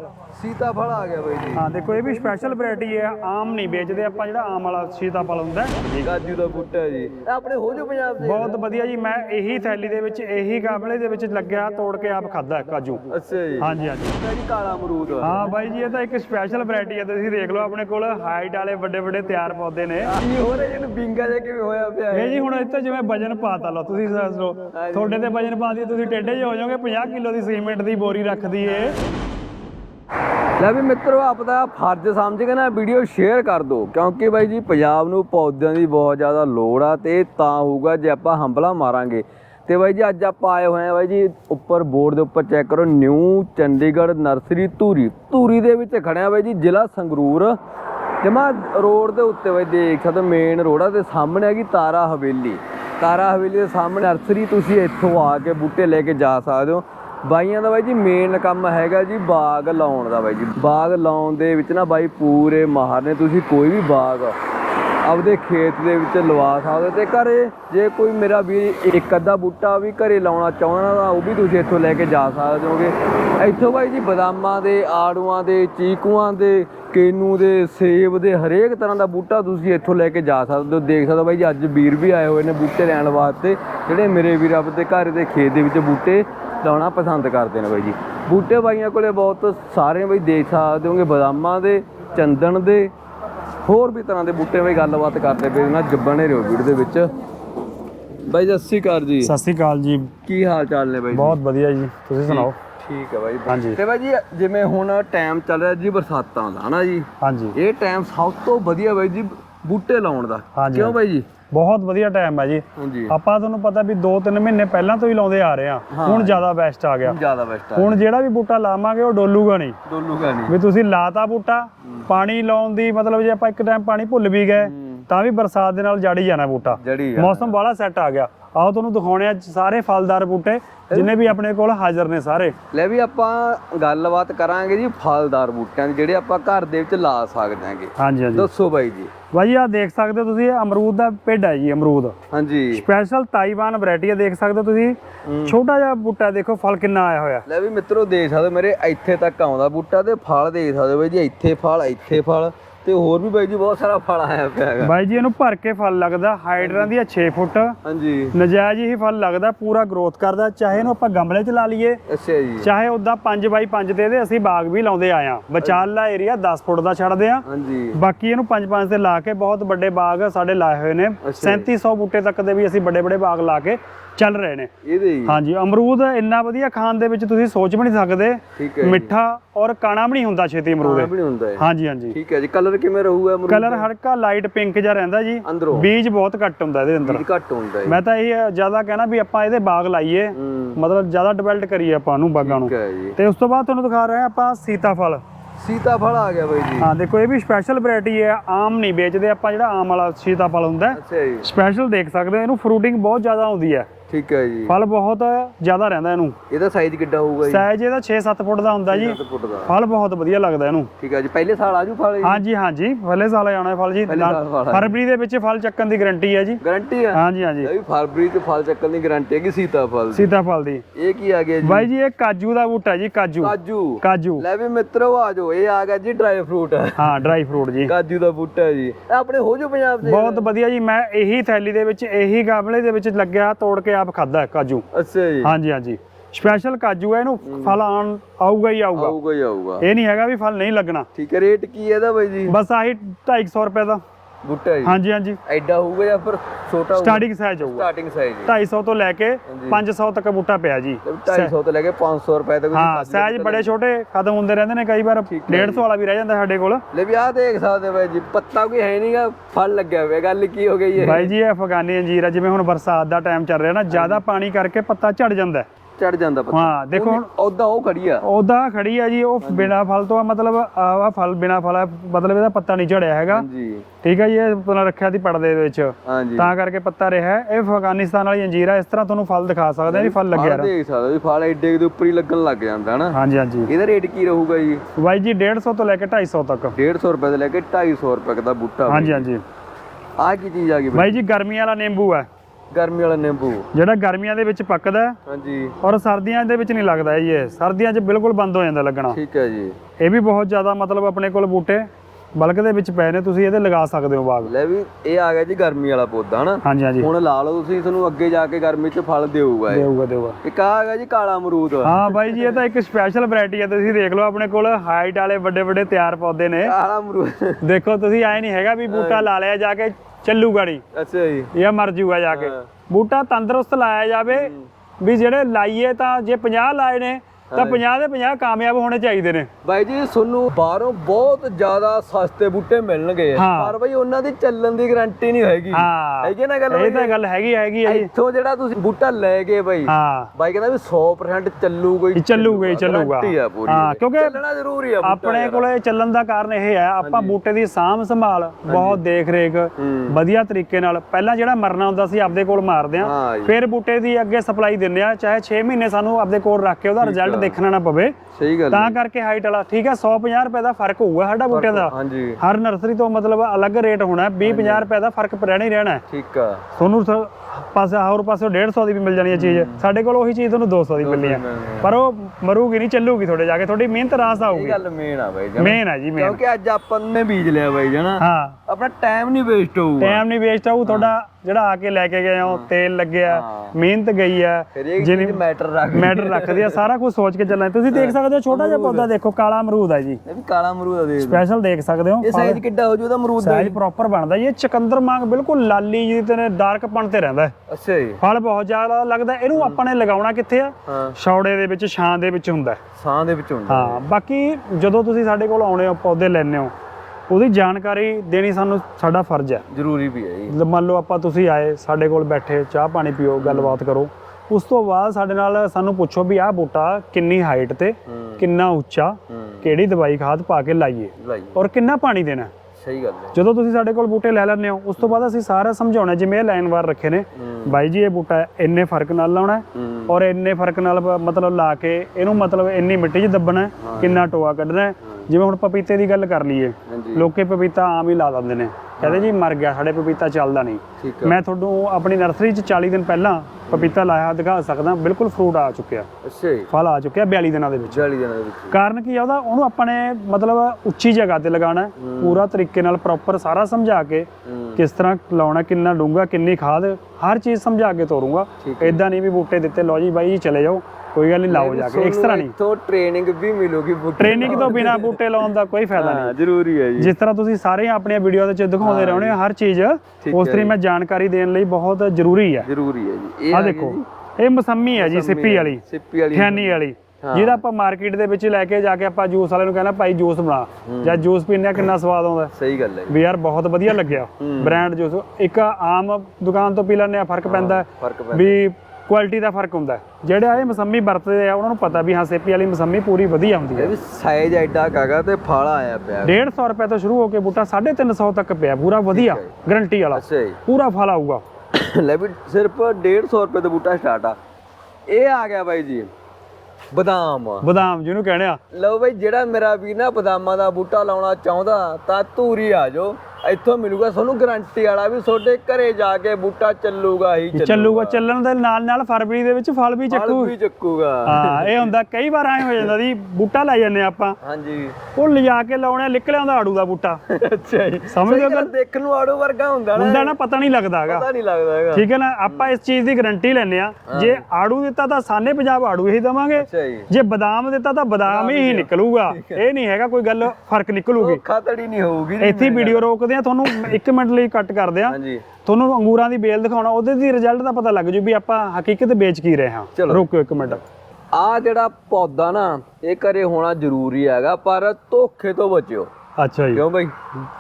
Speaker 1: ਸੀਤਾਫਲ ਆ ਗਿਆ ਬਈ ਜੀ।
Speaker 2: ਹਾਂ ਦੇਖੋ ਇਹ ਵੀ ਸਪੈਸ਼ਲ ਵੈਰਾਈਟੀ ਹੈ ਆਮ ਨਹੀਂ ਵੇਚਦੇ ਆਪਾਂ ਜਿਹੜਾ ਆਮ ਵਾਲਾ ਸੀਤਾਫਲ ਹੁੰਦਾ।
Speaker 1: ਕਾਜੂ ਦਾ ਬੂਟਾ ਹੈ ਜੀ। ਇਹ ਆਪਣੇ ਹੋ ਜੂ ਪੰਜਾਬ ਦੇ।
Speaker 2: ਬਹੁਤ ਵਧੀਆ ਜੀ ਮੈਂ ਇਹੀ ਥੈਲੀ ਦੇ ਵਿੱਚ ਇਹੀ ਗਮਲੇ ਦੇ ਵਿੱਚ ਲੱਗਿਆ ਤੋੜ ਕੇ ਆਪ ਖਾਦਾ ਕਾਜੂ।
Speaker 1: ਅੱਛਾ ਜੀ।
Speaker 2: ਹਾਂਜੀ ਹਾਂਜੀ।
Speaker 1: ਇਹ ਜੀ ਕਾਲਾ ਅਮਰੂਦ
Speaker 2: ਹਾਂ ਬਾਈ ਜੀ ਇਹ ਤਾਂ ਇੱਕ ਸਪੈਸ਼ਲ ਵੈਰਾਈਟੀ ਹੈ ਤੁਸੀਂ ਦੇਖ ਲਓ ਆਪਣੇ ਕੋਲ ਹਾਈਟ ਵਾਲੇ ਵੱਡੇ ਵੱਡੇ ਤਿਆਰ ਪੌਦੇ ਨੇ।
Speaker 1: ਕੀ ਹੋ ਰਿਹਾ ਇਹਨੂੰ ਬਿੰਗਾ ਜਿਹਾ ਕਿਵੇਂ ਹੋਇਆ ਪਿਆ ਹੈ
Speaker 2: ਇਹ ਜੀ ਹੁਣ ਇੱਥੇ ਜਿਵੇਂ ਵਜਨ ਪਾਤਾ ਲਓ ਤੁਸੀਂ ਦੱਸ ਲਓ ਤੁਹਾਡੇ ਤੇ ਵਜਨ ਪਾ ਤੁਸੀਂ ਟੇਢੇ ਜਿਹੇ ਹੋ ਜਾਓਗੇ 50 ਕਿਲੋ ਦੀ ਸੀਮੈਂਟ ਦੀ ਬੋਰੀ ਰੱਖਦੀ ਏ
Speaker 1: ਲੈ ਵੀ ਮਿੱਤਰੋ, ਆਪਦਾ ਫਰਜ਼ ਸਮਝ ਕੇ ਨਾ ਵੀਡੀਓ ਸ਼ੇਅਰ ਕਰ ਦਿਓ, ਕਿਉਂਕਿ ਬਾਈ ਜੀ ਪੰਜਾਬ ਨੂੰ ਪੌਦਿਆਂ ਦੀ ਬਹੁਤ ਜ਼ਿਆਦਾ ਲੋੜ ਆ ਤੇ ਤਾਂ ਹੋਊਗਾ ਜੇ ਆਪਾਂ ਹੰਬਲਾ ਮਾਰਾਂਗੇ। ਤੇ ਬਾਈ ਜੀ, ਅੱਜ ਆਪਾਂ ਆਏ ਹੋਏ ਆ ਬਾਈ ਜੀ, ਉੱਪਰ ਬੋਰਡ ਦੇ ਉੱਪਰ ਚੈੱਕ ਕਰੋ, ਨਿਊ ਚੰਡੀਗੜ੍ਹ ਨਰਸਰੀ ਧੂਰੀ। ਧੂਰੀ ਦੇ ਵਿੱਚ ਖੜਿਆ ਬਾਈ ਜੀ, ਜ਼ਿਲ੍ਹਾ ਸੰਗਰੂਰ। ਤੇ ਮੈਂ ਰੋਡ ਦੇ ਉੱਤੇ ਬਾਈ ਦੇਖ ਸਕਦੇ ਮੇਨ ਰੋਡ ਆ ਤੇ ਸਾਹਮਣੇ ਹੈਗੀ ਤਾਰਾ ਹਵੇਲੀ। ਤਾਰਾ ਹਵੇਲੀ ਦੇ ਸਾਹਮਣੇ ਨਰਸਰੀ ਤੁਸੀਂ ਇੱਥੋਂ ਆ ਕੇ ਬੂਟੇ ਲੈ ਕੇ ਜਾ ਸਕਦੇ ਹੋ। ਬਾਈਆਂ ਦਾ ਬਾਈ ਜੀ ਮੇਨ ਕੰਮ ਹੈਗਾ ਜੀ ਬਾਗ ਲਾਉਣ ਦਾ ਬਾਈ ਜੀ। ਬਾਗ ਲਾਉਣ ਦੇ ਵਿੱਚ ਨਾ ਬਾਈ ਪੂਰੇ ਮਾਹਰ ਨੇ, ਤੁਸੀਂ ਕੋਈ ਵੀ ਬਾਗ ਆਪਦੇ ਖੇਤ ਦੇ ਵਿੱਚ ਲਵਾ ਸਕਦੇ ਹੋ ਤੇ ਘਰੇ ਜੇ ਕੋਈ ਮੇਰਾ ਵੀ ਇੱਕ ਅੱਧਾ ਬੂਟਾ ਵੀ ਘਰੇ ਲਾਉਣਾ ਚਾਹੁੰਦਾ ਤਾਂ ਉਹ ਵੀ ਤੁਸੀਂ ਇੱਥੋਂ ਲੈ ਕੇ ਜਾ ਸਕਦੇ ਹੋਗੇ। ਇੱਥੋਂ ਬਾਈ ਜੀ ਬਦਾਮਾਂ ਦੇ, ਆੜੂਆਂ ਦੇ, ਚੀਕੂਆਂ ਦੇ ਕੇਨੂ ਦੇ ਸੇਬ ਦੇ ਹਰੇਕ ਤਰ੍ਹਾਂ ਦਾ ਬੂਟਾ ਤੁਸੀਂ ਇੱਥੋਂ ਲੈ ਕੇ ਜਾ ਸਕਦੇ ਹੋ। ਦੇਖ ਸਕਦੇ ਹੋ ਬਾਈ ਜੀ ਅੱਜ ਵੀਰ ਵੀ ਆਏ ਹੋਏ ਨੇ ਬੂਟੇ ਲੈਣ ਵਾਸਤੇ। ਜਿਹੜੇ ਮੇਰੇ ਵੀਰ ਆਪਦੇ ਘਰ ਦੇ ਖੇਤ ਦੇ ਵਿੱਚ ਬੂਟੇ ਲਾਉਣਾ ਪਸੰਦ ਕਰਦੇ ਨੇ ਬਾਈ ਜੀ। ਬੂਟੇ ਬਾਈਆਂ ਕੋਲੇ ਬਹੁਤ ਸਾਰੇ ਬਾਈ ਦੇਖ ਸਕਦੇ ਹੋਗੇ ਬਦਾਮਾਂ ਦੇ ਚੰਦਨ ਦੇ ਹੋਰ ਵੀ ਤਰ੍ਹਾਂ ਦੇ ਬੂਟੇ ਬਾਈ ਗੱਲਬਾਤ ਕਰਦੇ ਪਏ ਨਾ ਜੱਬਣੇ ਰਿਓ ਵੀਡੀਓ ਦੇ ਵਿੱਚ। ਬਾਈ ਸਤਿ ਸ਼੍ਰੀ ਅਕਾਲ ਜੀ।
Speaker 2: ਸਤਿ ਸ੍ਰੀ ਅਕਾਲ ਜੀ।
Speaker 1: ਕੀ ਹਾਲ ਚਾਲ ਨੇ ਬਾਈ ਜੀ?
Speaker 2: ਬਹੁਤ ਵਧੀਆ ਜੀ। ਤੁਸੀਂ ਸੁਣਾਓ?
Speaker 1: ਠੀਕ ਹੈ ਬਾਈ।
Speaker 2: ਹਾਂਜੀ।
Speaker 1: ਤੇ ਬਾਈ ਜੀ ਜਿਵੇਂ ਹੁਣ ਟਾਈਮ ਚੱਲ ਰਿਹਾ ਜੀ ਬਰਸਾਤਾਂ ਦਾ ਹਨਾ ਜੀ?
Speaker 2: ਹਾਂਜੀ।
Speaker 1: ਇਹ ਟਾਈਮ ਸਭ ਤੋਂ ਵਧੀਆ ਬਾਈ ਜੀ ਬੂਟੇ ਲਾਉਣ ਦਾ। ਕਿਉਂ ਬਾਈ ਜੀ?
Speaker 2: ਬਹੁਤ ਵਧੀਆ ਟਾਈਮ ਹੈ ਜੀ। ਆਪਾਂ ਤੁਹਾਨੂੰ ਪਤਾ ਵੀ 2-3 ਮਹੀਨੇ ਪਹਿਲਾਂ ਤੋਂ ਹੀ ਲਾਉਂਦੇ ਆ ਰਹੇ ਆ। ਹੁਣ ਜ਼ਿਆਦਾ ਬੈਸਟ ਆ ਗਿਆ।
Speaker 1: ਜ਼ਿਆਦਾ ਬੈਸਟ ਆ
Speaker 2: ਹੁਣ ਜਿਹੜਾ ਵੀ ਬੂਟਾ ਲਾਵਾਂਗੇ ਉਹ ਡੋਲੂਗਾ ਨਹੀਂ।
Speaker 1: ਡੋਲੂਗਾ ਨਹੀਂ।
Speaker 2: ਵੀ ਤੁਸੀਂ ਲਾਤਾ ਬੂਟਾ ਪਾਣੀ ਲਾਉਣ ਦੀ ਮਤਲਬ ਜੇ ਆਪਾਂ ਇੱਕ ਟਾਈਮ ਪਾਣੀ ਭੁੱਲ ਵੀ ਗਏ ਤਾਂ ਵੀ ਬਰਸਾਤ ਦੇ ਨਾਲ ਜੜ ਹੀ ਜਾਣਾ ਬੂਟਾ। ਮੌਸਮ ਬਾਲਾ ਸੈੱਟ ਆ ਗਿਆ। ਆਓ ਤੁਹਾਨੂੰ ਦਿਖਾਉਣੇ ਆ ਸਾਰੇ ਫਲਦਾਰ ਬੂਟੇ ਜਿੰਨੇ ਵੀ ਆਪਣੇ ਕੋਲ ਹਾਜ਼ਰ ਨੇ ਸਾਰੇ।
Speaker 1: ਲੈ ਵੀ ਆਪਾਂ ਗੱਲਬਾਤ ਕਰਾਂਗੇ ਜੀ ਫਲਦਾਰ ਬੂਟਿਆਂ ਦੀ ਜਿਹੜੇ ਆਪਾਂ ਘਰ ਦੇ ਵਿੱਚ ਲਾ ਸਕਦੇ ਹਾਂਗੇ।
Speaker 2: ਹਾਂਜੀ ਹਾਂਜੀ।
Speaker 1: ਦੱਸੋ ਬਾਈ ਜੀ।
Speaker 2: ਭਾਈ ਆ ਦੇਖ ਸਕਦੇ ਹੋ ਤੁਸੀਂ ਇਹ ਅਮਰੂਦ ਦਾ ਪੇਡ ਹੈ ਜੀ ਅਮਰੂਦ।
Speaker 1: ਹਾਂਜੀ।
Speaker 2: ਸਪੈਸ਼ਲ ਤਾਈਵਾਨ ਵੈਰਾਈਟੀ ਹੈ ਦੇਖ ਸਕਦੇ ਹੋ ਤੁਸੀਂ। ਛੋਟਾ ਜਿਹਾ ਬੂਟਾ ਦੇਖੋ ਫਲ ਕਿੰਨਾ ਆਇਆ ਹੋਇਆ।
Speaker 1: ਲੈ ਵੀ ਮਿੱਤਰੋ ਦੇਖ ਸਕਦੇ ਮੇਰੇ ਇੱਥੇ ਤੱਕ ਆਉਂਦਾ ਬੂਟਾ ਤੇ ਫਲ ਦੇਖ ਸਕਦੇ ਹੋ ਬਾਈ ਜੀ ਇੱਥੇ ਫਲ ਇੱਥੇ ਫਲ। ਤੇ ਹੋਰ ਵੀ ਬਾਈ ਜੀ ਬਹੁਤ ਸਾਰਾ ਫਲ ਆਇਆ ਪਿਆ ਹੈਗਾ।
Speaker 2: ਬਾਈ ਜੀ ਇਹਨੂੰ ਭਰ ਕੇ ਫਲ ਲੱਗਦਾ। ਹਾਈਟ ਰਹਿੰਦੀ ਹੈ 6 ਫੁੱਟ।
Speaker 1: ਹਾਂਜੀ।
Speaker 2: ਨਜਾਇਜ਼ ਹੀ ਫਲ ਲੱਗਦਾ ਪੂਰਾ ਗਰੋਥ ਕਰਦਾ। ਚਾਹੇ ਇਹਨੂੰ ਆਪਾਂ ਗਮਲੇ 'ਚ ਲਾ ਲਈਏ
Speaker 1: ਅੱਛਾ ਜੀ।
Speaker 2: ਚਾਹੇ ਉਦਾਂ 5 ਬਾਈ 5 ਦੇ ਦੇ ਅਸੀਂ ਬਾਗ ਵੀ ਲਾਉਂਦੇ ਆਏ ਆ ਵਿਚਾਲਾ ਏਰੀਆ 10 ਫੁੱਟ ਦਾ ਛੱਡਦੇ ਆ
Speaker 1: ਹਾਂਜੀ।
Speaker 2: ਬਾਕੀ ਇਹਨੂੰ 5-5 ਤੇ ਲਾ ਕੇ ਬਹੁਤ ਵੱਡੇ ਬਾਗ ਸਾਡੇ ਲਾਏ ਹੋਏ ਨੇ।
Speaker 1: ਅੱਛਾ
Speaker 2: 3700 ਬੂਟੇ ਤੱਕ ਦੇ ਵੀ ਅਸੀਂ ਵੱਡੇ ਵੱਡੇ ਬਾਗ ਲਾ ਕੇ ਚੱਲ ਰਹੇ ਨੇ।
Speaker 1: ਇਹਦੇ ਹੀ।
Speaker 2: ਹਾਂਜੀ ਅਮਰੂਦ ਇੰਨਾ ਵਧੀਆ ਖਾਣ ਦੇ ਵਿੱਚ ਤੁਸੀਂ ਸੋਚ ਵੀ ਨਹੀਂ ਸਕਦੇ। ਮਿੱਠਾ ਔਰ ਕਾਣਾ ਵੀ ਨਹੀਂ ਹੁੰਦਾ ਛੇਤੀ ਅਮਰੂਦ
Speaker 1: ਵੀ ਨਹੀਂ ਹੁੰਦਾ
Speaker 2: ਹਾਂਜੀ ਹਾਂਜੀ।
Speaker 1: ਠੀਕ ਹੈ ਜੀ। ਕਲਰ ਕਿਵੇਂ ਰਹੂਗਾ ਅਮਰੂਦ
Speaker 2: ਕਲਰ ਹਲਕਾ ਲਾਈਟ ਪਿੰਕ ਜਿਹਾ ਰਹਿੰਦਾ ਜੀ। ਬੀਜ ਬਹੁਤ ਘੱਟ ਹੁੰਦਾ ਇਹਦੇ ਅੰਦਰ।
Speaker 1: ਬੀਜ ਘੱਟ ਹੁੰਦਾ ਹੈ
Speaker 2: ਮੈਂ ਤਾਂ ਇਹ ਜ਼ਿਆਦਾ ਕਹਿਣਾ ਵੀ ਆਪਾਂ ਇਹਦੇ ਬਾਗ ਲਾਈਏ। ਮਤਲਬ ਜ਼ਿਆਦਾ ਡਿਵੈਲਪ ਕਰੀਏ ਆਪਾਂ ਨੂੰ ਬਾਗਾਂ ਨੂੰ। ਤੇ ਉਸ ਤੋਂ ਬਾਅਦ ਤੁਹਾਨੂੰ ਦਿਖਾ ਰਹੇ ਆਪਾਂ ਸੀਤਾਫਲ।
Speaker 1: ਸੀਤਾਫਲ ਆ ਗਿਆ ਬਾਈ ਜੀ।
Speaker 2: ਹਾਂ ਦੇਖੋ ਇਹ ਵੀ ਸਪੈਸ਼ਲ ਵੈਰਾਈਟੀ ਹੈ। ਆਮ ਨਹੀਂ ਵੇਚਦੇ ਆਪਾਂ ਜਿਹੜਾ ਆਮ ਵਾਲਾ ਸੀਤਾਫਲ ਹੁੰਦਾ।
Speaker 1: ਅੱਛਾ ਜੀ।
Speaker 2: ਸਪੈਸ਼ਲ ਦੇਖ ਸਕਦੇ ਹੋ ਇਹਨੂੰ ਫਰੂਟਿੰਗ ਬਹੁਤ ਜ਼ਿਆਦਾ ਆਉਂਦੀ ਹੈ।
Speaker 1: ਠੀਕ ਹੈ ਜੀ।
Speaker 2: ਫਲ ਬਹੁਤ ਜ਼ਿਆਦਾ ਰਹਿੰਦਾ ਇਹਨੂੰ।
Speaker 1: ਇਹਦਾ ਸਾਈਜ਼ ਕਿੱਡਾ ਹੋਊਗਾ ਜੀ?
Speaker 2: ਸਾਈਜ਼ ਇਹਦਾ 6-7 ਫੁੱਟ ਦਾ ਹੁੰਦਾ ਜੀ।
Speaker 1: 7 ਫੁੱਟ ਦਾ।
Speaker 2: ਫਲ ਬਹੁਤ ਵਧੀਆ ਲੱਗਦਾ ਇਹਨੂੰ।
Speaker 1: ਠੀਕ ਹੈ ਜੀ ਪਹਿਲੇ ਸਾਲ ਆਜੂ ਫਲ ਜੀ
Speaker 2: ਹਾਂਜੀ ਹਾਂਜੀ। ਪਹਿਲੇ ਸਾਲ ਆਉਣਾ ਫਲ ਜੀ।
Speaker 1: ਫਲ।
Speaker 2: ਫਰਵਰੀ ਦੇ ਵਿੱਚ ਫਲ ਚੱਕਣ ਦੀ ਗਾਰੰਟੀ ਹੈ ਜੀ।
Speaker 1: ਗਾਰੰਟੀ ਹੈ
Speaker 2: ਹਾਂਜੀ ਹਾਂਜੀ।
Speaker 1: ਇਹ ਫਰਵਰੀ ਤੇ ਫਲ ਚੱਕਣ ਦੀ ਗਾਰੰਟੀ ਹੈ ਕਿ ਸੀਤਾਫਲ ਦੀ।
Speaker 2: ਸੀਤਾਫਲ ਦੀ।
Speaker 1: ਇਹ ਕੀ ਆ ਗਿਆ ਜੀ?
Speaker 2: ਬਾਈ ਜੀ ਇਹ ਕਾਜੂ ਦਾ ਬੂਟਾ ਜੀ ਕਾਜੂ।
Speaker 1: ਕਾਜੂ।
Speaker 2: ਕਾਜੂ।
Speaker 1: ਲੈ ਵੀ ਮਿੱਤਰੋ ਆਜੋ ਇਹ ਆ ਗਿਆ ਜੀ ਡਰਾਈ ਫਰੂਟ
Speaker 2: ਹਾਂ ਡਰਾਈ ਫਰੂਟ ਜੀ।
Speaker 1: ਕਾਜੂ ਦਾ ਬੂਟਾ ਜੀ। ਆਪਣੇ ਹੋ ਜੋ ਪੰਜਾਬ ਦੇ।
Speaker 2: ਬਹੁਤ ਵਧੀਆ ਜੀ। ਮੈਂ ਇਹੀ ਥੈਲੀ ਦੇ ਵਿੱਚ ਇਹੀ ਗਮਲੇ ਦੇ ਵਿੱਚ ਲੱਗਿਆ ਤੋੜ ਕੇ ਆਪ ਖਾਦਾ ਕਾਜੂ।
Speaker 1: ਅੱਛਾ ਜੀ।
Speaker 2: ਹਾਂਜੀ ਹਾਂਜੀ। ਸਪੈਸ਼ਲ ਕਾਜੂ ਹੈ ਇਹਨੂੰ ਫਲ ਆਉਣ ਆਊਗਾ ਹੀ ਆਊਗਾ।
Speaker 1: ਆਊਗਾ ਹੀ ਆਊਗਾ।
Speaker 2: ਇਹ ਨਹੀਂ ਹੈਗਾ ਵੀ ਫਲ ਨਹੀਂ ਲੱਗਣਾ।
Speaker 1: ਠੀਕ ਹੈ ਰੇਟ ਕੀ ਹੈ ਇਹਦਾ ਬਾਈ ਜੀ?
Speaker 2: ਬਸ ਆਹੀ 250 ਰੁਪਏ ਦਾ।
Speaker 1: ਬੂਟਾ ਜੀ।
Speaker 2: ਹਾਂਜੀ ਹਾਂਜੀ।
Speaker 1: ਐਡਾ ਹੋਊਗਾ ਜਾਂ ਫਿਰ ਛੋਟਾ ਹੋਊਗਾ?
Speaker 2: ਸਟਾਰਟਿੰਗ ਸਾਈਜ਼ ਹੋਊਗਾ।
Speaker 1: ਸਟਾਰਟਿੰਗ ਸਾਈਜ਼
Speaker 2: 250 ਤੋਂ ਲੈ ਕੇ 500 ਤੱਕ ਬੂਟਾ ਪਿਆ ਜੀ।
Speaker 1: 250 ਤੋਂ ਲੈ ਕੇ 500 ਰੁਪਏ ਤੱਕ
Speaker 2: ਹਾਂ ਸਾਈਜ਼ ਬੜੇ ਛੋਟੇ ਖਤਮ ਹੁੰਦੇ ਰਹਿੰਦੇ ਨੇ ਕਈ ਵਾਰ। 150 ਵਾਲਾ ਵੀ ਰਹਿ ਜਾਂਦਾ ਸਾਡੇ ਕੋਲ।
Speaker 1: ਲੈ ਵੀ ਆਹ ਦੇਖ ਸਕਦੇ ਬਾਈ ਜੀ ਪੱਤਾ ਕੋਈ ਹੈ ਨਹੀਂਗਾ ਫਲ ਲੱਗਿਆ ਹੋਇਆ। ਗੱਲ ਕੀ ਹੋ ਗਈ ਹੈ
Speaker 2: ਬਾਈ ਜੀ ਇਹ ਅਫਗਾਨੀ ਅੰਜੀਰ ਆ ਜਿਵੇਂ ਹੁਣ ਬਰਸਾਤ ਦਾ ਟਾਈਮ ਚੱਲ ਰਿਹਾ ਨਾ ਜ਼ਿਆਦਾ ਪਾਣੀ ਕਰਕੇ ਪੱਤਾ ਝੜ ਜਾਂਦਾ ਹੈ।
Speaker 1: ਚੜ ਜਾਂਦਾ ਪੱਤਾ
Speaker 2: ਹਾਂ ਦੇਖੋ ਹੁਣ
Speaker 1: ਉਹਦਾ ਉਹ ਖੜੀ ਆ।
Speaker 2: ਉਹਦਾ ਖੜੀ ਆ ਜੀ ਉਹ ਬਿਨਾ ਫਲ ਤੋਂ ਆ ਮਤਲਬ ਆ ਫਲ ਬਿਨਾ ਫਲ ਆ ਮਤਲਬ ਇਹਦਾ ਪੱਤਾ ਨਹੀਂ ਝੜਿਆ ਹੈਗਾ।
Speaker 1: ਹਾਂਜੀ।
Speaker 2: ਠੀਕ ਹੈ ਜੀ ਇਹ ਆਪਣਾ ਰੱਖਿਆ ਸੀ ਪੜਦੇ ਦੇ ਵਿੱਚ। ਤਾਂ ਕਰਕੇ ਪੱਤਾ ਰਿਹਾ। ਇਹ ਅਫਗਾਨਿਸਤਾਨ ਵਾਲੀ ਅੰਜੀਰ ਆ ਇਸ ਤਰ੍ਹਾਂ ਤੁਹਾਨੂੰ ਫਲ ਦਿਖਾ ਸਕਦੇ ਆ ਜੀ ਫਲ ਲੱਗਿਆ
Speaker 1: ਫਲ ਦੇਖ ਸਕਦੇ ਵੀ ਫਲ ਐਡੇ ਦੇ ਉੱਪਰ ਹੀ ਲੱਗਣ ਲੱਗ ਜਾਂਦਾ ਹਨਾ?
Speaker 2: ਹਾਂਜੀ ਹਾਂਜੀ।
Speaker 1: ਇਹਦਾ ਰੇਟ ਕੀ ਰਹੂਗਾ ਜੀ?
Speaker 2: ਬਾਈ ਜੀ 150 ਤੋਂ ਲੈ ਕੇ 250 ਤੱਕ।
Speaker 1: 150 ਰੁਪਏ ਤੋਂ ਲੈ ਕੇ 250 ਰੁਪਏ ਦਾ ਬੂਟਾ
Speaker 2: ਹਾਂਜੀ ਹਾਂਜੀ।
Speaker 1: ਆ ਕੀ ਚੀਜ਼ ਆ ਗਈ ਬਾਈ
Speaker 2: ਬਾਈ? ਜੀ ਗਰਮੀਆਂ ਵਾਲਾ ਨਿੰਬੂ ਹੈ
Speaker 1: ਗਰਮੀ ਵਾਲਾ ਨਿੰਬੂ।
Speaker 2: ਜਿਹੜਾ ਗਰਮੀਆਂ ਦੇ ਵਿੱਚ ਪੱਕਦਾ ਹੈ
Speaker 1: ਹਾਂਜੀ।
Speaker 2: ਔਰ ਸਰਦੀਆਂ ਦੇ ਵਿੱਚ ਨਹੀਂ ਲੱਗਦਾ ਇਹ। ਸਰਦੀਆਂ 'ਚ ਬਿਲਕੁਲ ਬੰਦ ਹੋ ਜਾਂਦਾ ਲੱਗਣਾ।
Speaker 1: ਠੀਕ ਹੈ ਜੀ।
Speaker 2: ਇਹ ਵੀ ਬਹੁਤ ਜ਼ਿਆਦਾ ਮਤਲਬ ਆਪਣੇ ਕੋਲ ਬੂਟੇ ਬਲਕ ਦੇ ਵਿੱਚ ਪਏ ਨੇ ਤੁਸੀਂ ਇਹਦੇ ਲਗਾ ਸਕਦੇ ਹੋ ਬਾਗ।
Speaker 1: ਲੈ ਵੀ ਇਹ ਆ ਗਿਆ ਜੀ ਗਰਮੀ ਵਾਲਾ ਪੌਦਾ ਹਨਾ?
Speaker 2: ਹਾਂਜੀ ਹਾਂਜੀ।
Speaker 1: ਹੁਣ ਲਾ ਲਓ ਤੁਸੀਂ ਤੁਹਾਨੂੰ ਅੱਗੇ ਜਾ ਕੇ ਗਰਮੀ 'ਚ ਫਲ ਦੇਊਗਾ ਇਹ।
Speaker 2: ਦੇਊਗਾ ਦੇਊਗਾ।
Speaker 1: ਇੱਕ ਆ ਹੈਗਾ ਜੀ ਕਾਲਾ ਅਮਰੂਦ।
Speaker 2: ਹਾਂ ਬਾਈ ਜੀ ਇਹ ਤਾਂ ਇੱਕ ਸਪੈਸ਼ਲ ਵੈਰਾਈਟੀ ਹੈ ਤੁਸੀਂ ਦੇਖ ਲਓ ਆਪਣੇ ਕੋਲ ਹਾਈਟ ਵਾਲੇ ਵੱਡੇ ਵੱਡੇ ਤਿਆਰ ਪੌਦੇ ਨੇ।
Speaker 1: ਕਾਲਾ ਅਮਰੂਦ।
Speaker 2: ਦੇਖੋ ਤੁਸੀਂ ਐ ਨਹੀਂ ਹੈਗਾ ਵੀ ਬੂਟਾ ਲਾ ਲਿਆ ਜਾ ਕੇ ਚੱਲੂਗਾ ਨਹੀਂ
Speaker 1: ਅੱਛਾ ਜੀ।
Speaker 2: ਜਾਂ ਮਰ ਜੂਗਾ ਜਾ ਕੇ। ਬੂਟਾ ਤੰਦਰੁਸਤ ਲਾਇਆ ਜਾਵੇ ਵੀ ਜਿਹੜੇ ਲਾਈਏ ਤਾਂ ਜੇ 50 ਲਾਏ ਨੇ ਤਾਂ 50 ਦੇ 50 ਕਾਮਯਾਬ ਹੋਣੇ ਚਾਹੀਦੇ ਨੇ।
Speaker 1: ਬਾਈ ਜੀ ਤੁਹਾਨੂੰ ਬਾਹਰੋਂ ਬਹੁਤ ਜ਼ਿਆਦਾ ਸਸਤੇ ਬੂਟੇ ਮਿਲਣਗੇ। ਪਰ ਬਾਈ ਉਹਨਾਂ ਦੀ ਚੱਲਣ ਦੀ ਗਾਰੰਟੀ ਨਹੀਂ ਹੈਗੀ
Speaker 2: ਹਾਂ।
Speaker 1: ਹੈਗੀ ਨਾ ਗੱਲ
Speaker 2: ਇਹ ਤਾਂ ਗੱਲ ਹੈਗੀ ਹੈਗੀ ਹੈ
Speaker 1: ਇੱਥੋਂ ਜਿਹੜਾ ਤੁਸੀਂ ਬੂਟਾ ਲੈ ਗਏ ਬਾਈ ਬਾਈ ਕਹਿੰਦਾ ਵੀ 100% ਚੱਲੂਗਾ ਹੀ
Speaker 2: ਚੱਲੂਗਾ ਹੀ ਚੱਲੂਗਾ। ਹਾਂ ਕਿਉਂਕਿ
Speaker 1: ਚੱਲਣਾ ਜ਼ਰੂਰੀ ਆ
Speaker 2: ਆਪਣੇ। ਕੋਲੇ ਚੱਲਣ ਦਾ ਕਾਰਨ ਇਹ ਹੈ ਆਪਾਂ ਬੂਟੇ ਦੀ ਸਾਂਭ ਸੰਭਾਲ ਬਹੁਤ ਦੇਖ ਰੇਖ। ਵਧੀਆ ਤਰੀਕੇ ਨਾਲ ਪਹਿਲਾਂ ਜਿਹੜਾ ਮਰਨਾ ਹੁੰਦਾ ਸੀ ਆਪਦੇ ਕੋਲ ਮਾਰਦੇ ਆ। ਫਿਰ ਬੂਟੇ ਦੀ ਅੱਗੇ ਸਪਲਾਈ ਦਿੰਦੇ ਆ ਚਾਹੇ 6 ਮਹੀਨੇ ਸਾਨੂੰ ਆਪਦੇ ਕੋਲ ਰੱਖ ਕੇ ਉਹਦਾ ਰਿਜ਼ਲਟ ਦੇਖਣਾ ਨਾ ਪਵੇ।
Speaker 1: ਸਹੀ ਗੱਲ
Speaker 2: ਤਾਂ ਕਰਕੇ ਹਾਈਟ ਵਾਲਾ ਠੀਕ ਹੈ 150 ਰੁਪਏ ਦਾ ਫ਼ਰਕ ਹੋਊਗਾ ਸਾਡਾ ਬੂਟੇ ਦਾ।
Speaker 1: ਹਾਂਜੀ।
Speaker 2: ਹਰ ਨਰਸਰੀ ਤੋਂ ਮਤਲਬ ਅਲੱਗ ਰੇਟ ਹੋਣਾ 20 50 ਰੁਪਏ ਦਾ ਫ਼ਰਕ ਰਹਿਣਾ ਹੀ ਰਹਿਣਾ।
Speaker 1: ਠੀਕ ਆ।
Speaker 2: ਤੁਹਾਨੂੰ ਪਾਸੇ ਹੋਰ ਪਾਸੇ 150 ਦੀ ਵੀ ਮਿਲ ਜਾਣੀ ਹੈ ਚੀਜ਼। ਸਾਡੇ ਕੋਲ ਉਹੀ ਚੀਜ਼ ਤੁਹਾਨੂੰ 200 ਦੀ ਮਿਲਣੀ ਹੈ। ਪਰ ਉਹ ਮਰੂਗੀ ਨਹੀਂ ਚੱਲੂਗੀ ਤੁਹਾਡੇ ਜਾ ਕੇ। ਤੁਹਾਡੀ ਮਿਹਨਤ ਰਾਸ
Speaker 1: ਇਹ
Speaker 2: ਆਊਗੀ
Speaker 1: ਗੱਲ ਮੇਨ ਆ ਬਾਈ
Speaker 2: ਮੇਨ ਹੈ ਜੀ ਮੇਨ
Speaker 1: ਕਿਉਂਕਿ ਅੱਜ ਆਪਾਂ ਨੇ ਬੀਜ ਲਿਆ ਬਾਈ ਜਣਾ
Speaker 2: ਹਾਂ।
Speaker 1: ਆਪਣਾ ਟਾਈਮ ਨਹੀਂ ਵੇਸਟ ਹੋਊਗਾ।
Speaker 2: ਟਾਈਮ ਨਹੀਂ ਵੇਸਟ ਆਊ ਤੁਹਾਡਾ ਜਿਹੜਾ ਆ ਕੇ ਲੈ ਕੇ ਗਏ ਹੋ ਤੇਲ ਲੱਗਿਆ। ਮਿਹਨਤ ਗਈ ਹੈ
Speaker 1: ਇਹ ਚੀਜ਼ ਮੈਟਰ ਰੱਖ
Speaker 2: ਮੈਟਰ ਰੱਖਦੀ ਆ ਸਾਰਾ ਕੁਝ ਸੋਚ ਕੇ ਚੱਲਣਾ। ਤੁਸੀਂ ਦੇਖ ਸਕਦੇ ਹੋ ਛੋਟਾ ਜਿਹਾ ਪੌਦਾ ਦੇਖੋ ਕਾਲਾ ਅਮਰੂਦ ਹੈ ਜੀ।
Speaker 1: ਇਹ ਵੀ ਕਾਲਾ ਅਮਰੂਦ ਆ ਦੇ
Speaker 2: ਸਪੈਸ਼ਲ ਦੇਖ ਸਕਦੇ ਹੋ
Speaker 1: ਇਹ ਸਾਈਜ਼ ਕਿੱਡਾ ਹੋ ਜੂ ਉਹਦਾ ਅਮਰੂਦ ਦਾ
Speaker 2: ਸਾਈਜ਼ ਪ੍ਰੋਪਰ ਬਣਦਾ ਇਹ ਚਕੰਦਰ ਵਾਂਗ ਬਿਲਕੁਲ ਲਾਲੀ ਜੀ ਤੇ ਡਾਰਕ ਪਣ ਤੇ ਰਹਿੰਦਾ ਹੈ।
Speaker 1: ਅੱਛਾ ਜੀ।
Speaker 2: ਫਲ ਬਹੁਤ ਜ਼ਿਆਦਾ ਲੱਗਦਾ। ਇਹਨੂੰ ਆਪਾਂ ਨੇ ਲਗਾਉਣਾ ਕਿੱਥੇ ਆ?
Speaker 1: ਹਾਂ।
Speaker 2: ਛੌੜੇ ਦੇ ਵਿੱਚ ਛਾਂ ਦੇ ਵਿੱਚ ਹੁੰਦਾ।
Speaker 1: ਸਾਹ ਦੇ ਵਿੱਚ ਹੁੰਦਾ
Speaker 2: ਹਾਂ ਬਾਕੀ ਜਦੋਂ ਤੁਸੀਂ ਸਾਡੇ ਕੋਲ ਆਉਣੇ ਹੋ ਪੌਦੇ ਲੈਣੇ ਹੋ ਉਹਦੀ ਜਾਣਕਾਰੀ ਦੇਣੀ ਸਾਨੂੰ ਸਾਡਾ ਫਰਜ਼ ਹੈ।
Speaker 1: ਜ਼ਰੂਰੀ ਵੀ ਹੈ ਜੀ।
Speaker 2: ਮੰਨ ਲਓ ਆਪਾਂ ਤੁਸੀਂ ਆਏ ਸਾਡੇ ਕੋਲ ਬੈਠੇ ਚਾਹ ਪਾਣੀ ਪੀਓ ਗੱਲਬਾਤ ਕਰੋ। ਉਸ ਤੋਂ ਬਾਅਦ ਸਾਡੇ ਨਾਲ ਸਾਨੂੰ ਪੁੱਛੋ ਵੀ ਆਹ ਬੂਟਾ ਕਿੰਨੀ ਹਾਈਟ ਤੇ ਕਿੰਨਾ ਉੱਚਾ ਕਿਹੜੀ ਦਵਾਈ ਖਾਦ ਪਾ ਕੇ ਲਾਈਏ
Speaker 1: ਲਾਈ
Speaker 2: ਔਰ ਕਿੰਨਾ ਪਾਣੀ ਦੇਣਾ।
Speaker 1: ਸਹੀ ਗੱਲ ਹੈ।
Speaker 2: ਜਦੋਂ ਤੁਸੀਂ ਸਾਡੇ ਕੋਲ ਬੂਟੇ ਲੈ ਲੈਂਦੇ ਹੋ ਉਸ ਤੋਂ ਬਾਅਦ ਅਸੀਂ ਸਾਰਾ ਸਮਝਾਉਣਾ ਜਿਵੇਂ ਇਹ ਲਾਈਨ ਵਾਰ ਰੱਖੇ ਨੇ ਬਾਈ ਜੀ ਇਹ ਬੂਟਾ ਇੰਨੇ ਫ਼ਰਕ ਨਾਲ ਲਾਉਣਾ ਔਰ ਇੰਨੇ ਫ਼ਰਕ ਨਾਲ ਮਤਲਬ ਲਾ ਕੇ ਇਹਨੂੰ ਮਤਲਬ ਇੰਨੀ ਮਿੱਟੀ 'ਚ ਦੱਬਣਾ ਕਿੰਨਾ ਟੋਆ ਕੱਢਣਾ। ਜਿਵੇਂ ਹੁਣ ਪਪੀਤੇ ਦੀ ਗੱਲ ਕਰ ਲਈਏ ਲੋਕੇ ਪਪੀਤਾ ਆਮ ਹੀ ਲਾ ਦਿੰਦੇ ਨੇ। ਕਹਿੰਦੇ ਜੀ ਮਰ ਗਿਆ ਸਾਡੇ ਪਪੀਤਾ ਚੱਲਦਾ ਨਹੀਂ। ਮੈਂ ਤੁਹਾਨੂੰ ਆਪਣੀ ਨਰਸਰੀ 'ਚ 40 ਦਿਨ ਪਹਿਲਾਂ ਪਪੀਤਾ ਲਾਇਆ ਦਿਖਾ ਸਕਦਾ ਬਿਲਕੁਲ ਫਰੂਟ ਆ ਚੁੱਕਿਆ।
Speaker 1: ਅੱਛਾ ਜੀ।
Speaker 2: ਫਲ ਆ ਚੁੱਕਿਆ 42 ਦਿਨਾਂ ਦੇ ਵਿੱਚ।
Speaker 1: ਜਾਲੀ ਦਿਨਾਂ ਦੇ ਵਿੱਚ।
Speaker 2: ਕਾਰਨ ਕੀ ਆ ਉਹਦਾ? ਉਹਨੂੰ ਆਪਾਂ ਨੇ ਮਤਲਬ ਉੱਚੀ ਜਗ੍ਹਾ ਤੇ ਲਗਾਉਣਾ ਪੂਰਾ ਤਰੀਕੇ ਨਾਲ ਪ੍ਰੋਪਰ ਸਾਰਾ ਸਮਝਾ ਕੇ ਕਿਸ ਤਰ੍ਹਾਂ ਲਾਉਣਾ ਕਿੰਨਾ ਡੂੰਗਾ ਕਿੰਨੀ ਖਾਦ ਹਰ ਚੀਜ਼ ਸਮਝਾ ਕੇ ਤੋਰੂੰਗਾ। ਇਦਾਂ ਨਹੀਂ ਵੀ ਬੂਟੇ ਦਿੱਤੇ ਲਓ ਜੀ ਬਾਈ ਜੀ ਚਲੇ ਜਾਓ। ਕੋਈ ਗੱਲ ਨਹੀਂ ਲਾਓ ਜਾ ਕੇ। ਇਸ ਤਰ੍ਹਾਂ ਨਹੀਂ
Speaker 1: ਤੋਂ ਟ੍ਰੇਨਿੰਗ ਵੀ ਮਿਲੂਗੀ ਬੂਟੇ
Speaker 2: ਟ੍ਰੇਨਿੰਗ ਤੋਂ ਬਿਨਾ ਬੂਟੇ ਲਾਉਣ ਦਾ ਕੋਈ ਫਾਇਦਾ ਨਹੀਂ
Speaker 1: ਹਾਂ ਜ਼ਰੂਰੀ ਹੈ ਜੀ।
Speaker 2: ਜਿਸ ਤਰ੍ਹਾਂ ਤੁਸੀਂ ਸਾਰੇ ਆਪਣੀਆਂ ਵੀਡੀਓ ਦੇ ਵਿੱਚ ਦਿਖਾਉਂਦੇ ਰਹਿੰਦੇ ਹੋ ਹਰ ਚੀਜ਼ ਉਸ ਤਰੀ ਮੈਂ ਜਾਣਕਾਰੀ ਦੇਣ ਲਈ ਬਹੁਤ ਜ਼ਰੂਰੀ ਹੈ।
Speaker 1: ਜ਼ਰੂਰੀ ਹੈ ਜੀ। ਇਹ
Speaker 2: ਆ ਦੇਖੋ ਇਹ ਮਸੰਮੀ ਹੈ ਜੀ ਸਿੱਪੀ ਵਾਲੀ।
Speaker 1: ਸਿੱਪੀ ਵਾਲੀ।
Speaker 2: ਖਿਆਨੀ ਵਾਲੀ। ਜਿਹਦਾ ਆਪਾਂ ਮਾਰਕੀਟ ਦੇ ਵਿੱਚ ਲੈ ਕੇ ਜਾ ਕੇ ਆਪਾਂ ਜੂਸ ਵਾਲੇ ਨੂੰ ਕਹਿੰਦਾ ਭਾਈ ਜੂਸ ਬਣਾ। ਜਾਂ ਜੂਸ ਆ ਕਿੰਨਾ ਸਵਾਦ ਆਉਂਦਾ
Speaker 1: ਸਹੀ ਗੱਲ ਹੈ
Speaker 2: ਵੀ ਯਾਰ ਬਹੁਤ ਵਧੀਆ ਲੱਗਿਆ। Brand juice. ਇੱਕ ਆਮ ਦੁਕਾਨ ਤੋਂ ਪੀ ਲੈਂਦੇ ਆ ਫ਼ਰਕ ਪੈਂਦਾ ਵੀ ਕੁਆਲਿਟੀ ਦਾ ਫ਼ਰਕ ਹੁੰਦਾ। ਜਿਹੜੇ ਇਹ ਮਸੰਮੀ ਵਰਤਦੇ ਆ ਉਹਨਾਂ ਨੂੰ ਪਤਾ ਵੀ ਹਾਂ ਸੇਪੀ ਵਾਲੀ ਮਸੰਮੀ ਪੂਰੀ ਵਧੀਆ ਹੁੰਦੀ ਹੈ।
Speaker 1: ਇਹ ਸਾਈਜ਼ ਐਡਾ ਕਾਗਾ ਤੇ ਫਲ ਆਇਆ ਪਿਆ।
Speaker 2: 150 ਰੁਪਏ ਤੋਂ ਸ਼ੁਰੂ ਹੋ ਕੇ ਬੂਟਾ 350 ਤੱਕ ਪਿਆ ਪੂਰਾ ਵਧੀਆ ਗਰੰਟੀ ਵਾਲਾ। ਪੂਰਾ ਫਲ ਆਊਗਾ।
Speaker 1: ਲੈ ਵੀ ਸਿਰਫ 150 ਰੁਪਏ ਤੋਂ ਬੂਟਾ ਸਟਾਰਟ ਆ। ਇਹ ਆ ਗਿਆ ਬਾਈ ਜੀ ਬਦਾਮ।
Speaker 2: ਬਦਾਮ ਜਿਹਨੂੰ ਕਹਿੰਦੇ ਆ।
Speaker 1: ਲਓ ਬਾਈ ਜਿਹੜਾ ਮੇਰਾ ਵੀ ਨਾ ਬਦਾਮਾਂ ਦਾ ਬੂਟਾ ਲਾਉਣਾ ਚਾਹੁੰਦਾ ਤਾਂ ਧੂਰੀ ਆ ਜਾਓ। ਇੱਥੋਂ ਮਿਲੂਗਾ ਤੁਹਾਨੂੰ ਗਾਰੰਟੀ ਵਾਲਾ ਵੀ ਤੁਹਾਡੇ ਘਰੇ ਜਾ ਕੇ ਬੂਟਾ ਚੱਲੂਗਾ ਹੀ
Speaker 2: ਚੱਲੂਗਾ। ਚੱਲਣ ਦੇ ਨਾਲ ਨਾਲ ਫਰਵਰੀ ਦੇ ਵਿੱਚ ਫਲ ਵੀ
Speaker 1: ਫਲ
Speaker 2: ਚੱਕੂ।
Speaker 1: ਵੀ ਚੱਕੂਗਾ।
Speaker 2: ਹਾਂ ਇਹ ਹੁੰਦਾ ਕਈ ਵਾਰ ਐ ਹੋ ਜਾਂਦਾ ਜੀ ਬੂਟਾ ਲਾਈ ਜਾਂਦੇ ਆਪਾਂ।
Speaker 1: ਹਾਂਜੀ।
Speaker 2: ਉਹ ਲਿਜਾ ਕੇ ਲਾਉਣਾ ਨਿਕਲਿਆ ਹੁੰਦਾ ਆੜੂ ਦਾ ਬੂਟਾ।
Speaker 1: ਅੱਛਾ ਜੀ।
Speaker 2: ਸਮਝ ਗਏ
Speaker 1: ਦੇਖਣ ਨੂੰ ਆੜੂ ਵਰਗਾ ਹੁੰਦਾ ਨਾ।
Speaker 2: ਹੁੰਦਾ ਨਾ ਪਤਾ ਨਹੀਂ ਲੱਗਦਾ ਹੈਗਾ।
Speaker 1: ਪਤਾ ਨਹੀਂ ਲੱਗਦਾ ਹੈਗਾ।
Speaker 2: ਠੀਕ ਹੈ ਨਾ ਆਪਾਂ ਇਸ ਚੀਜ਼ ਦੀ ਗਾਰੰਟੀ ਲੈਂਦੇ ਆ ਜੇ ਆੜੂ ਦਿੱਤਾ ਤਾਂ ਸਾਨੇ ਪੰਜਾਬ ਆੜੂ ਹੀ ਦਵਾਂਗੇ।
Speaker 1: ਅੱਛਾ ਜੀ।
Speaker 2: ਜੇ ਬਦਾਮ ਦਿੱਤਾ ਤਾਂ ਬਦਾਮ ਹੀ ਨਿਕਲੂਗਾ। ਇਹ ਨਹੀਂ ਹੈਗਾ ਕੋਈ ਗੱਲ ਫ਼ਰਕ ਨਿਕਲੂਗੀ।
Speaker 1: ਖਾਤੜੀ ਨਹੀਂ ਹੋਊਗੀ।
Speaker 2: ਇੱਥੇ ਵੀਡੀਓ ਰੋਕਦੇ ਆ ਤੁਹਾਨੂੰ 1 ਮਿੰਟ ਲਈ ਕੱਟ ਕਰਦੇ ਆ।
Speaker 1: ਹਾਂਜੀ।
Speaker 2: ਤੁਹਾਨੂੰ ਅੰਗੂਰਾਂ ਦੀ ਬੇਲ ਦਿਖਾਉਣਾ ਉਹਦੇ ਦੀ ਰਿਜ਼ਲਟ ਦਾ ਪਤਾ ਲੱਗ ਜੂ ਵੀ ਆਪਾਂ ਹਕੀਕਤ ਵੇਚ ਕੀ ਰਹੇ ਹਾਂ। ਰੁਕੋ 1 ਮਿੰਟ।
Speaker 1: ਆ ਜਿਹੜਾ ਪੌਦਾ ਨਾ ਇਹ ਘਰੇ ਹੋਣਾ ਜ਼ਰੂਰੀ ਹੈਗਾ ਪਰ ਧੋਖੇ ਤੋਂ ਬਚਿਓ।
Speaker 2: ਅੱਛਾ ਜੀ।
Speaker 1: ਕਿਉਂ ਬਾਈ?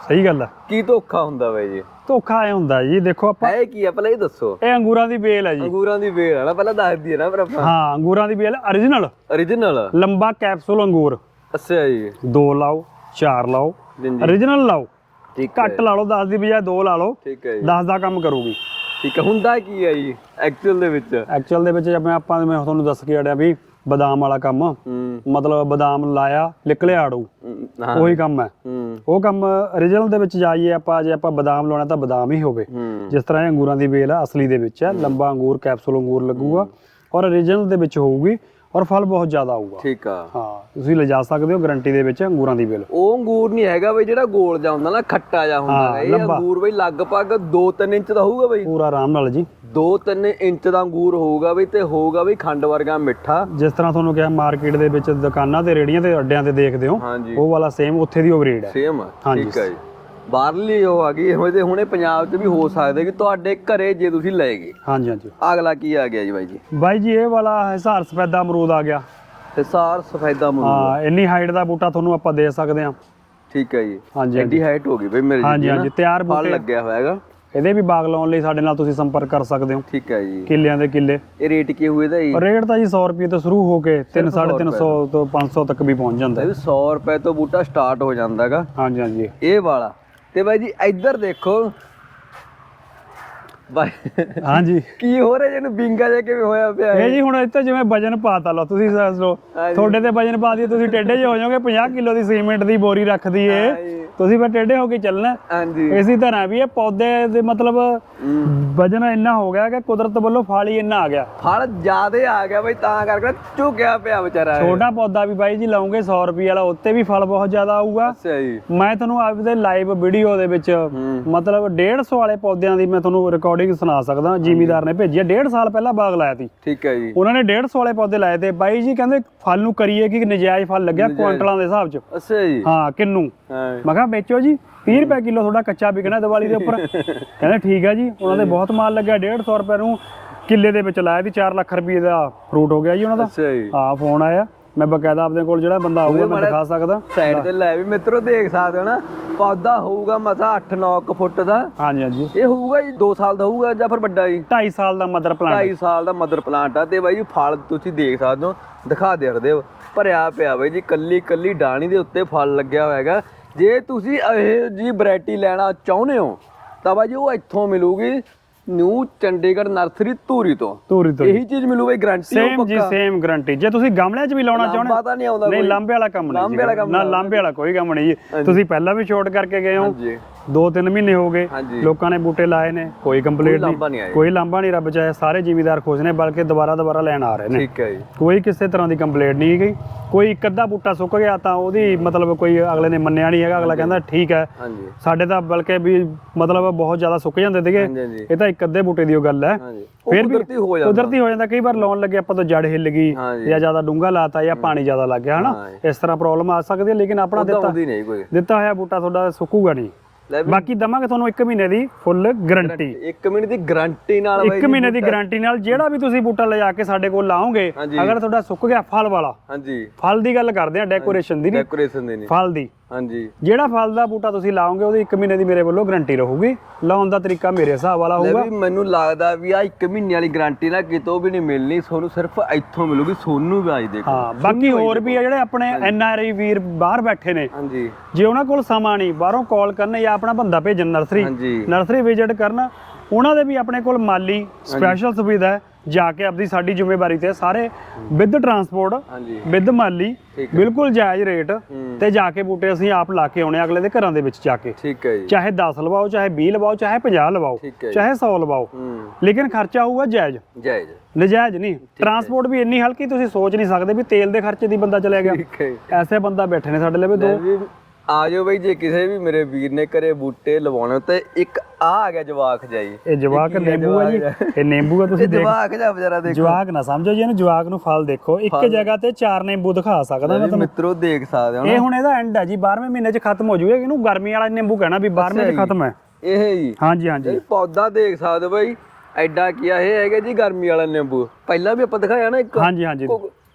Speaker 2: ਸਹੀ ਗੱਲ ਆ।
Speaker 1: ਕੀ ਧੋਖਾ ਹੁੰਦਾ ਬਾਈ ਜੀ?
Speaker 2: ਧੋਖਾ ਐ ਹੁੰਦਾ ਜੀ ਦੇਖੋ ਆਪਾਂ
Speaker 1: ਹੈ ਕੀ ਆ? ਪਹਿਲਾਂ ਇਹ ਦੱਸੋ।
Speaker 2: ਇਹ ਅੰਗੂਰਾਂ ਦੀ ਬੇਲ ਹੈ ਜੀ।
Speaker 1: ਅੰਗੂਰਾਂ ਦੀ ਵੇਲ ਆ ਨਾ ਪਹਿਲਾਂ ਦੱਸ ਦਈਏ ਨਾ ਫਿਰ ਆਪਾਂ।
Speaker 2: ਹਾਂ ਅੰਗੂਰਾਂ ਦੀ ਬੇਲ origignal
Speaker 1: origignal
Speaker 2: ਲੰਬਾ ਕੈਪਸੂਲ ਅੰਗੂਰ।
Speaker 1: ਅੱਛਾ ਜੀ।
Speaker 2: ਦੋ ਲਾਓ ਚਾਰ ਲਾਓ। origignal ਲਾਓ। ਘੱਟ ਲਾ ਲਓ 10 ਦੀ ਬਜਾਏ ਦੋ ਲਾ ਲਓ।
Speaker 1: ਠੀਕ ਹੈ ਜੀ।
Speaker 2: 10 ਦਾ ਕੰਮ ਕਰੂਗੀ।
Speaker 1: ਠੀਕ ਹੈ ਹੁੰਦਾ ਕੀ ਹੈ ਜੀ ਐਕਚੁਅਲ ਦੇ ਵਿੱਚ?
Speaker 2: ਐਕਚੁਅਲ ਦੇ ਵਿੱਚ ਜਿਵੇਂ ਆਪਾਂ ਮੈਂ ਤੁਹਾਨੂੰ ਦੱਸ ਕੇ ਅੜਿਆ ਵੀ ਬਦਾਮ ਵਾਲਾ ਕੰਮ। ਮਤਲਬ ਬਦਾਮ ਲਾਇਆ ਨਿਕਲਿਆ ਆੜੂ। ਉਹੀ ਕੰਮ ਹੈ। ਉਹ ਕੰਮ origignal ਦੇ ਵਿੱਚ ਜਾਈਏ ਆਪਾਂ ਜੇ ਆਪਾਂ ਬਦਾਮ ਲਾਉਣਾ ਤਾਂ ਬਦਾਮ ਹੀ ਹੋਵੇ। ਜਿਸ ਤਰ੍ਹਾਂ ਇਹ ਅੰਗੂਰਾਂ ਦੀ ਵੇਲ ਆ ਅਸਲੀ ਦੇ ਵਿੱਚ ਹੈ। ਲੰਬਾ ਅੰਗੂਰ ਕੈਪਸੂਲ ਅੰਗੂਰ ਲੱਗੂਗਾ। ਔਰ origignal ਦੇ ਵਿੱਚ ਹੋਊਗੀ ਔਰ ਫਲ ਬਹੁਤ ਜ਼ਿਆਦਾ ਆਊਗਾ।
Speaker 1: ਠੀਕ ਆ।
Speaker 2: ਹਾਂ ਤੁਸੀਂ ਲਿਜਾ ਸਕਦੇ ਹੋ ਗਾਰੰਟੀ ਦੇ ਵਿੱਚ ਅੰਗੂਰਾਂ ਦੀ ਵੇਲ
Speaker 1: ਉਹ ਅੰਗੂਰ ਨਹੀਂ ਹੈਗਾ ਬਈ ਜਿਹੜਾ ਗੋਲ ਜਾ ਹੁੰਦਾ ਨਾ ਖੱਟਾ ਜਾ ਹੁੰਦਾ
Speaker 2: ਹਾਂ।
Speaker 1: ਇਹ। ਅੰਗੂਰ ਬਈ ਲਗਭਗ 2-3 ਇੰਚ ਦਾ ਹੋਊਗਾ ਬਈ।
Speaker 2: ਪੂਰਾ ਆਰਾਮ ਨਾਲ ਜੀ।
Speaker 1: 2-3 ਇੰਚ ਦਾ ਅੰਗੂਰ ਹੋਊਗਾ ਬਈ ਤੇ ਹੋਊਗਾ ਬਈ ਖੰਡ ਵਰਗਾ ਮਿੱਠਾ।
Speaker 2: ਜਿਸ ਤਰ੍ਹਾਂ ਤੁਹਾਨੂੰ ਕਿਹਾ ਮਾਰਕੀਟ ਦੇ ਵਿੱਚ ਦੁਕਾਨਾਂ ਤੇ ਰੇੜੀਆਂ ਤੇ ਅੱਡਿਆਂ ਤੇ ਦੇਖਦੇ ਹੋ ਉਹ ਵਾਲਾ ਸੇਮ ਉੱਥੇ ਦੀ ਉਹ ਬਰੀਡ ਹੈ।
Speaker 1: ਸੇਮ ਆ। ਠੀਕ ਹੈ ਜੀ। ਬਾਹਰਲੀ ਉਹ ਆ ਗਈ ਇਹੋ ਜਿਹੇ ਹੁਣੇ ਪੰਜਾਬ 'ਚ ਵੀ ਹੋ ਸਕਦੇ ਕਿ ਤੁਹਾਡੇ ਘਰੇ ਜੇ ਤੁਸੀਂ ਲੈ ਗਏ।
Speaker 2: ਹਾਂਜੀ ਹਾਂਜੀ।
Speaker 1: ਅਗਲਾ ਕੀ ਆ ਗਿਆ ਜੀ ਬਾਈ ਜੀ?
Speaker 2: ਬਾਈ ਜੀ ਇਹ ਵਾਲਾ ਹਿਸਾਰ ਸਫੈਦਾ ਅਮਰੂਦ ਆ ਗਿਆ।
Speaker 1: ਹਿਸਾਰ ਸਫੈਦਾ ਮੁੰਡਾ
Speaker 2: ਹਾਂ ਇੰਨੀ ਹਾਈਟ ਦਾ ਬੂਟਾ ਤੁਹਾਨੂੰ ਆਪਾਂ ਦੇ ਸਕਦੇ ਹਾਂ।
Speaker 1: ਠੀਕ ਹੈ ਜੀ।
Speaker 2: ਹਾਂਜੀ
Speaker 1: ਐਡੀ ਹਾਈਟ ਹੋ ਗਈ ਬਈ ਮੇਰੇ
Speaker 2: ਹਾਂਜੀ
Speaker 1: ਜੀ
Speaker 2: ਹਾਂਜੀ ਤਿਆਰ
Speaker 1: ਫਲ
Speaker 2: ਬੂਟੇ।
Speaker 1: ਲੱਗਿਆ ਹੋਇਆ ਹੈਗਾ।
Speaker 2: ਇਹਦੇ ਵੀ ਬਾਗ ਲਾਉਣ ਲਈ ਸਾਡੇ ਨਾਲ ਤੁਸੀਂ ਸੰਪਰਕ ਕਰ ਸਕਦੇ ਹੋ।
Speaker 1: ਠੀਕ ਹੈ ਜੀ।
Speaker 2: ਕਿੱਲਿਆਂ ਦੇ ਕਿੱਲੇ।
Speaker 1: ਇਹ ਰੇਟ ਕੀ ਹੋਏ ਦਾ ਜੀ?
Speaker 2: ਰੇਟ ਤਾਂ ਜੀ 100 ਰੁਪਏ ਤੋਂ ਸ਼ੁਰੂ ਹੋ ਕੇ 3 350 ਤੋਂ। 500 ਤੱਕ ਵੀ ਪਹੁੰਚ ਜਾਂਦਾ। ਹੈ
Speaker 1: ਵੀ 100 ਰੁਪਏ ਤੋਂ ਬੂਟਾ ਸਟਾਰਟ ਹੋ ਜਾਂਦਾ ਹੈਗਾ।
Speaker 2: ਹਾਂਜੀ ਹਾਂਜੀ।
Speaker 1: ਇਹ ਵਾਲਾ ਤੇ ਬਾਈ ਜੀ ਇੱਧਰ ਦੇਖੋ ਬਾਈ।
Speaker 2: ਹਾਂਜੀ।
Speaker 1: ਕੀ ਹੋ ਰਿਹਾ ਜਿਹਨੂੰ ਬਿੰਗਾ ਜਿਹਾ ਕਿਵੇਂ ਹੋਇਆ ਪਿਆ
Speaker 2: ਇਹ? ਜੀ ਹੁਣ ਇੱਥੇ ਜਿਵੇਂ ਵਜਨ ਪਾਤਾ ਲਓ ਤੁਸੀਂ ਲਓ
Speaker 1: ਹਾਂਜੀ।
Speaker 2: ਤੁਹਾਡੇ ਤੇ ਵਜਨ ਪਾ ਦਈਏ ਤੁਸੀਂ ਟੇਢੇ ਜਿਹੇ ਹੋ ਜਾਓਗੇ 50 ਕਿਲੋ ਦੀ ਸੀਮੈਂਟ ਦੀ ਬੋਰੀ ਰੱਖ ਦਈਏ। ਤੁਸੀਂ ਫਿਰ ਟੇਢੇ ਹੋ ਕੇ ਚੱਲਣਾ।
Speaker 1: ਹਾਂਜੀ।
Speaker 2: ਇਸੇ ਤਰ੍ਹਾਂ ਵੀ ਇਹ ਪੌਦੇ ਦੇ ਮਤਲਬ ਵਜਨ ਇੰਨਾ ਹੋ ਗਿਆ ਕਿ ਕੁਦਰਤ ਵੱਲੋਂ ਫਲ ਹੀ ਇੰਨਾ ਆ ਗਿਆ।
Speaker 1: ਫਲ ਜ਼ਿਆਦੇ ਆ ਗਿਆ ਬਈ ਤਾਂ ਕਰਕੇ ਝੁਕਿਆ ਪਿਆ ਵਿਚਾਰਾ।
Speaker 2: ਛੋਟਾ ਪੌਦਾ ਵੀ ਬਾਈ ਜੀ ਲਾਉਂਗੇ 100 ਰੁਪਏ ਵਾਲਾ ਉੱਤੇ ਵੀ ਫਲ ਬਹੁਤ ਜ਼ਿਆਦਾ ਆਊਗਾ।
Speaker 1: ਅੱਛਾ ਜੀ।
Speaker 2: ਮੈਂ ਤੁਹਾਨੂੰ ਆਪਦੇ ਲਾਈਵ ਵੀਡੀਓ ਦੇ ਵਿੱਚ ਮਤਲਬ 150 ਵਾਲੇ ਪੌਦਿਆਂ ਦੀ ਮੈਂ ਤੁਹਾਨੂੰ ਰਿਕਾਰਡਿੰਗ ਸੁਣਾ ਸਕਦਾ ਜ਼ਿਮੀਦਾਰ ਨੇ ਭੇਜੀ ਹੈ 1.5 ਸਾਲ ਪਹਿਲਾਂ ਬਾਗ ਲਾਇਆ ਸੀ।
Speaker 1: ਠੀਕ ਹੈ ਜੀ।
Speaker 2: ਉਹਨਾਂ ਨੇ 150 ਵਾਲੇ ਪੌਦੇ ਲਾਏ ਤੇ ਬਾਈ ਜੀ ਕਹਿੰਦੇ ਫਲ ਨੂੰ ਕਰੀਏ ਕਿ ਨਜਾਇਜ਼ ਫਲ ਲੱਗਿਆ ਕੁਆਂਟਲਾਂ ਦੇ ਹਿਸਾਬ 'ਚ।
Speaker 1: ਅੱਛਾ ਜੀ।
Speaker 2: ਹਾਂ ਕਿੰਨੂ। ਮੈਂ ਕਿਹਾ ਵੇਚੋ ਜੀ 30 ਰੁਪਏ ਕਿਲੋ ਤੁਹਾਡਾ ਕੱਚਾ ਵਿਕਣਾ ਦੀਵਾਲੀ ਦੇ ਉੱਪਰ। ਕਹਿੰਦੇ ਠੀਕ ਹੈ ਜੀ ਉਹਨਾਂ ਦੇ ਬਹੁਤ ਮਾਲ ਲੱਗਿਆ 150 ਰੁਪਏ ਨੂੰ ਕਿੱਲੇ ਦੇ ਵਿੱਚ ਲਾਇਆ ਸੀ 4 ਲੱਖ ਰੁਪਏ ਦਾ ਫਰੂਟ ਹੋ ਗਿਆ ਜੀ ਉਹਨਾਂ ਦਾ। ਹਾਂ ਫੋਨ ਆਇਆ। ਮੈਂ ਬਕਾਇਦਾ ਆਪਣੇ ਕੋਲ ਜਿਹੜਾ ਬੰਦਾ ਆਊਗਾ ਮੈਂ ਦਿਖਾ ਸਕਦਾ।
Speaker 1: ਸਾਈਡ ਤੇ ਲੈ ਵੀ ਮਿੱਤਰੋ ਦੇਖ ਸਕਦੇ ਹੋ ਨਾ ਪੌਦਾ ਹੋਊਗਾ ਮਸਾ 8-9 ਫੁੱਟ ਦਾ।
Speaker 2: ਹਾਂਜੀ ਹਾਂਜੀ।
Speaker 1: ਇਹ ਹੋਊਗਾ ਜੀ 2 ਸਾਲ ਦਾ ਹੋਊਗਾ ਜਾਂ ਫਿਰ ਵੱਡਾ ਜੀ?
Speaker 2: 2.5 ਸਾਲ ਦਾ ਮਦਰ ਪਲਾਂਟ
Speaker 1: 2.5 ਸਾਲ ਦਾ ਮਦਰ ਪਲਾਂਟ ਆ ਤੇ ਬਾਈ ਜੀ ਫਲ ਤੁਸੀਂ ਦੇਖ ਸਕਦੇ ਹੋ ਦਿਖਾ ਦਿਖਦੇ ਹੋ। ਭਰਿਆ ਪਿਆ ਬਾਈ ਜੀ ਕੱਲੀ ਕੱਲੀ ਡਾਣੀ ਦੇ ਉੱਤੇ ਫਲ ਲੱਗਿਆ ਹੋਇਆ ਹੈਗਾ। ਜੇ ਤੁਸੀਂ ਇਹ ਜੀ ਵੈਰਾਈਟੀ ਲੈਣਾ ਚਾਹੁੰਦੇ ਹੋ ਤਾਂ ਬਾਈ ਜੀ ਉਹ ਇੱਥੋਂ ਮਿਲੂਗੀ। ਨਿਊ ਚੰਡੀਗੜ੍ਹ ਨਰਸਰੀ ਧੂਰੀ ਤੋਂ।
Speaker 2: ਧੂਰੀ ਤੋਂ
Speaker 1: ਇਹੀ ਚੀਜ਼ ਮਿਲੂ ਬਾਈ ਗਾਰੰਟੀ
Speaker 2: ਸੇਮ ਜੀ ਸੇਮ ਗਾਰੰਟੀ ਜੇ ਤੁਸੀਂ ਗਮਲਿਆਂ 'ਚ ਵੀ ਲਾਉਣਾ ਚਾਹੁੰਦੇ
Speaker 1: ਲੰਬਾ ਤਾਂ ਨਹੀਂ ਆਉਂਦਾ
Speaker 2: ਨਹੀਂ ਲਾਂਬੇ ਵਾਲਾ ਕੰਮ ਨਹੀਂ
Speaker 1: ਲਾਂਬੇ ਵਾਲਾ
Speaker 2: ਜੀ
Speaker 1: ਕੰਮ
Speaker 2: ਨਾ ਲਾਂਬੇ ਵਾਲਾ ਕੋਈ ਕੰਮ ਨਹੀਂ ਜੀ। ਤੁਸੀਂ ਪਹਿਲਾਂ ਵੀ ਸ਼ੋਟ ਕਰਕੇ ਗਏ ਹੋ।
Speaker 1: ਹਾਂਜੀ
Speaker 2: ਦੋ ਤਿੰਨ ਮਹੀਨੇ ਹੋ ਗਏ।
Speaker 1: ਹਾਂਜੀ।
Speaker 2: ਲੋਕਾਂ ਨੇ ਬੂਟੇ ਲਾਏ ਨੇ ਕੋਈ ਕੰਪਲੀਟ
Speaker 1: ਲਾਂਭਾ
Speaker 2: ਨਹੀਂ
Speaker 1: ਆਇਆ।
Speaker 2: ਕੋਈ ਲਾਂਬਾ ਨਹੀਂ ਰੱਬ ਚਾਹੇ ਸਾਰੇ ਜ਼ਿਮੀਦਾਰ ਖੁਸ਼ ਨੇ ਬਲਕਿ ਦੁਬਾਰਾ ਦੁਬਾਰਾ ਲੈਣ ਆ ਰਹੇ ਨੇ।
Speaker 1: ਠੀਕ ਹੈ ਜੀ।
Speaker 2: ਕੋਈ ਕਿਸੇ ਤਰ੍ਹਾਂ ਦੀ ਕੰਪਲੇਂਟ ਨਹੀਂ ਗਈ ਕੋਈ ਇੱਕ ਅੱਧਾ ਬੂਟਾ ਸੁੱਕ ਗਿਆ ਤਾਂ ਉਹਦੀ ਮਤਲਬ ਕੋਈ ਅਗਲੇ ਨੇ ਮੰਨਿਆ ਨਹੀਂ ਹੈਗਾ ਅਗਲਾ ਕਹਿੰਦਾ ਠੀਕ ਹੈ।
Speaker 1: ਹਾਂਜੀ।
Speaker 2: ਸਾਡੇ ਤਾਂ ਬਲਕਿ ਵੀ ਮਤਲਬ ਬਹੁਤ ਜ਼ਿਆਦਾ ਸੁੱਕ ਜਾਂਦੇ ਸੀਗੇ।
Speaker 1: ਹਾਂਜੀ ਹਾਂਜੀ।
Speaker 2: ਇਹ ਤਾਂ ਇੱਕ ਅੱਧੇ ਬੂਟੇ ਦੀ ਉਹ ਗੱਲ ਹੈ।
Speaker 1: ਹਾਂਜੀ। ਉਹ
Speaker 2: ਫਿਰ ਵੀ
Speaker 1: ਕੁਦਰਤੀ ਹੋ ਜਾਂਦਾ।
Speaker 2: ਕੁਦਰਤੀ ਹੋ ਜਾਂਦਾ। ਕਈ ਵਾਰ ਲਾਉਣ ਲੱਗੇ ਆਪਾਂ ਤੋਂ ਜੜ ਹਿੱਲ ਗਈ
Speaker 1: ਹਾਂਜੀ।
Speaker 2: ਜਾਂ ਜ਼ਿਆਦਾ ਡੂੰਘਾ ਲਾਤਾ ਜਾਂ ਪਾਣੀ ਜ਼ਿਆਦਾ ਲੱਗ ਗਿਆ ਹਨਾ। ਇਸ ਤਰ੍ਹਾਂ ਪ੍ਰੋਬਲਮ ਆ ਸਕਦੀ ਹੈ ਲੇਕਿਨ ਆਪਣਾ ਦਿੱਤਾ
Speaker 1: ਆਉਂਦੀ ਨਹੀਂ ਕੋਈ।
Speaker 2: ਦਿੱਤਾ ਹੋਇਆ ਬੂਟਾ ਤੁਹਾਡਾ ਸੁੱਕੂਗਾ ਨਹੀਂ। ਬਾਕੀ ਦਵਾਂਗੇ ਤੁਹਾਨੂੰ 1 ਮਹੀਨੇ ਦੀ ਫੁੱਲ ਗਾਰੰਟੀ
Speaker 1: ਇੱਕ ਮਿੰਟ ਦੀ ਗਾਰੰਟੀ ਨਾਲ ਬਾਈ
Speaker 2: 1 ਮਹੀਨੇ ਦੀ ਗਾਰੰਟੀ ਨਾਲ ਜਿਹੜਾ ਵੀ ਤੁਸੀਂ ਬੂਟਾ ਲਿਜਾ ਕੇ ਸਾਡੇ ਕੋਲ ਲਾਓਗੇ। ਅਗਰ ਤੁਹਾਡਾ ਸੁੱਕ ਗਿਆ ਫਲ ਵਾਲਾ
Speaker 1: ਹਾਂਜੀ।
Speaker 2: ਫਲ ਦੀ ਗੱਲ ਕਰਦੇ ਆ ਡੈਕੋਰੇਸ਼ਨ ਦੀ ਨਹੀਂ
Speaker 1: ਡੈਕੋਰੇਸ਼ਨ ਦੇ ਨਹੀਂ
Speaker 2: ਫਲ ਦੀ।
Speaker 1: ਹਾਂਜੀ।
Speaker 2: ਜਿਹੜਾ ਫਲ ਦਾ ਬੂਟਾ ਤੁਸੀਂ ਲਾਓਗੇ ਉਹਦੀ 1 ਮਹੀਨੇ ਦੀ ਮੇਰੇ ਵੱਲੋਂ ਗਾਰੰਟੀ ਰਹੂਗੀ। ਲਾਉਣ ਦਾ ਤਰੀਕਾ ਮੇਰੇ ਹਿਸਾਬ ਵਾਲਾ ਹੋਊਗਾ।
Speaker 1: ਵੀ ਮੈਨੂੰ ਲੱਗਦਾ ਵੀ ਆ ਇੱਕ ਮਹੀਨੇ ਵਾਲੀ ਗਾਰੰਟੀ ਨਾ ਕਿਤੋਂ ਵੀ ਨਹੀਂ ਮਿਲਣੀ ਤੁਹਾਨੂੰ ਸਿਰਫ ਇੱਥੋਂ ਮਿਲੂਗੀ ਸੋਨੂੰ ਆਈ ਦੇਖੋ।
Speaker 2: ਹਾਂ ਬਾਕੀ ਹੋਰ ਵੀ ਆ ਜਿਹੜੇ ਆਪਣੇ ਐਨ ਆਰ ਆਈ ਵੀਰ ਬਾਹਰ ਬੈਠੇ ਨੇ।
Speaker 1: ਹਾਂਜੀ।
Speaker 2: ਜੇ ਉਹਨਾਂ ਕੋਲ ਸਮਾਂ ਨਹੀਂ ਬਾਹਰੋਂ ਕਾਲ ਕਰਨ ਜਾਂ ਆਪਣਾ ਬੰਦਾ ਭੇਜਣ ਨਰਸਰੀ ਨਰਸਰੀ ਵਿਜ਼ਿਟ ਕਰਨ ਉਹਨਾਂ ਦੇ ਵੀ ਆਪਣੇ ਕੋਲ ਮਾਲੀ ਸਪੈਸ਼ਲ ਸੁਵਿਧਾ ਹੈ। ਜਾ ਕੇ ਆਪਦੀ ਸਾਡੀ ਜ਼ਿੰਮੇਵਾਰੀ ਤੇ ਸਾਰੇ ਵਿਦ ਟਰਾਂਸਪੋਰਟ ਵਿਦ ਮਾਲੀ ਬਿਲਕੁਲ ਜਾਇਜ਼ ਰੇਟ। ਤੇ ਜਾ ਕੇ ਬੂਟੇ ਅਸੀਂ ਆਪ ਲਾ ਕੇ ਆਉਣੇ ਅਗਲੇ ਦੇ ਘਰਾਂ ਦੇ ਵਿੱਚ ਜਾ ਕੇ।
Speaker 1: ਠੀਕ ਹੈ ਜੀ।
Speaker 2: ਚਾਹੇ 10 ਲਵਾਓ ਚਾਹੇ 20 ਲਵਾਓ ਚਾਹੇ 50 ਲਵਾਓ। ਚਾਹੇ 100 ਲਵਾਓ। ਲੇਕਿਨ ਖਰਚਾ ਹੋਊਗਾ ਜਾਇਜ਼।
Speaker 1: ਜਾਇਜ਼।
Speaker 2: ਨਜਾਇਜ਼ ਨਹੀਂ। ਟਰਾਂਸਪੋਰਟ ਵੀ ਇੰਨੀ ਹਲਕੀ ਤੁਸੀਂ ਸੋਚ ਨਹੀਂ ਸਕਦੇ ਵੀ ਤੇਲ ਦੇ ਖਰਚੇ ਦੀ ਬੰਦਾ ਚਲੇ ਗਿਆ। ਐਸੇ ਬੰਦਾ ਬੈਠੇ ਨੇ ਸਾਡੇ ਲਵੇ ਦੋ।
Speaker 1: ਆ ਜਾਓ ਬਈ ਜੇ ਕਿਸੇ ਵੀ ਮੇਰੇ ਵੀਰ ਨੇ ਘਰੇ ਬੂਟੇ ਲਵਾਉਣੇ ਤੇ ਇੱਕ ਆ ਆ ਗਿਆ ਜਵਾਕ ਜਾਈ
Speaker 2: ਇਹ ਜਵਾਕ ਨਿੰਬੂ ਆ ਜੀ? ਇਹ ਨਿੰਬੂ ਆ ਤੁਸੀਂ ਦੇਖ
Speaker 1: ਜਵਾਕ ਜਾ ਵਿਚਾਰਾ ਦੇਖੋ।
Speaker 2: ਜਵਾਕ ਨਾ ਸਮਝੋ ਜੀ ਇਹਨੂੰ ਜਵਾਕ ਨੂੰ ਫਲ ਦੇਖੋ। ਇੱਕ ਜਗ੍ਹਾ ਤੇ ਚਾਰ ਨਿੰਬੂ ਦਿਖਾ ਸਕਦਾ ਮੈਂ ਤੁਹਾਨੂੰ।
Speaker 1: ਮਿੱਤਰੋ ਦੇਖ ਸਕਦੇ ਹੋ
Speaker 2: ਇਹ ਹੁਣ ਇਹਦਾ ਐਂਡ ਹੈ ਜੀ 12ਵੇਂ ਮਹੀਨੇ 'ਚ ਖਤਮ ਹੋ ਜੂਗਾ ਇਹਨੂੰ ਗਰਮੀ ਵਾਲਾ ਨਿੰਬੂ ਕਹਿਣਾ ਵੀ 12ਵੇਂ 'ਚ ਖਤਮ ਹੈ।
Speaker 1: ਇਹ ਜੀ।
Speaker 2: ਹਾਂਜੀ ਹਾਂਜੀ।
Speaker 1: ਇਹ ਪੌਦਾ ਦੇਖ ਸਕਦੇ ਹੋ ਬਈ। ਐਡਾ ਕੀ ਆ ਇਹ ਹੈਗਾ ਜੀ ਗਰਮੀ ਵਾਲਾ ਨਿੰਬੂ। ਪਹਿਲਾਂ ਵੀ ਆਪਾਂ ਦਿਖਾਇਆ ਨਾ ਇੱਕ।
Speaker 2: ਹਾਂਜੀ ਹਾਂਜੀ।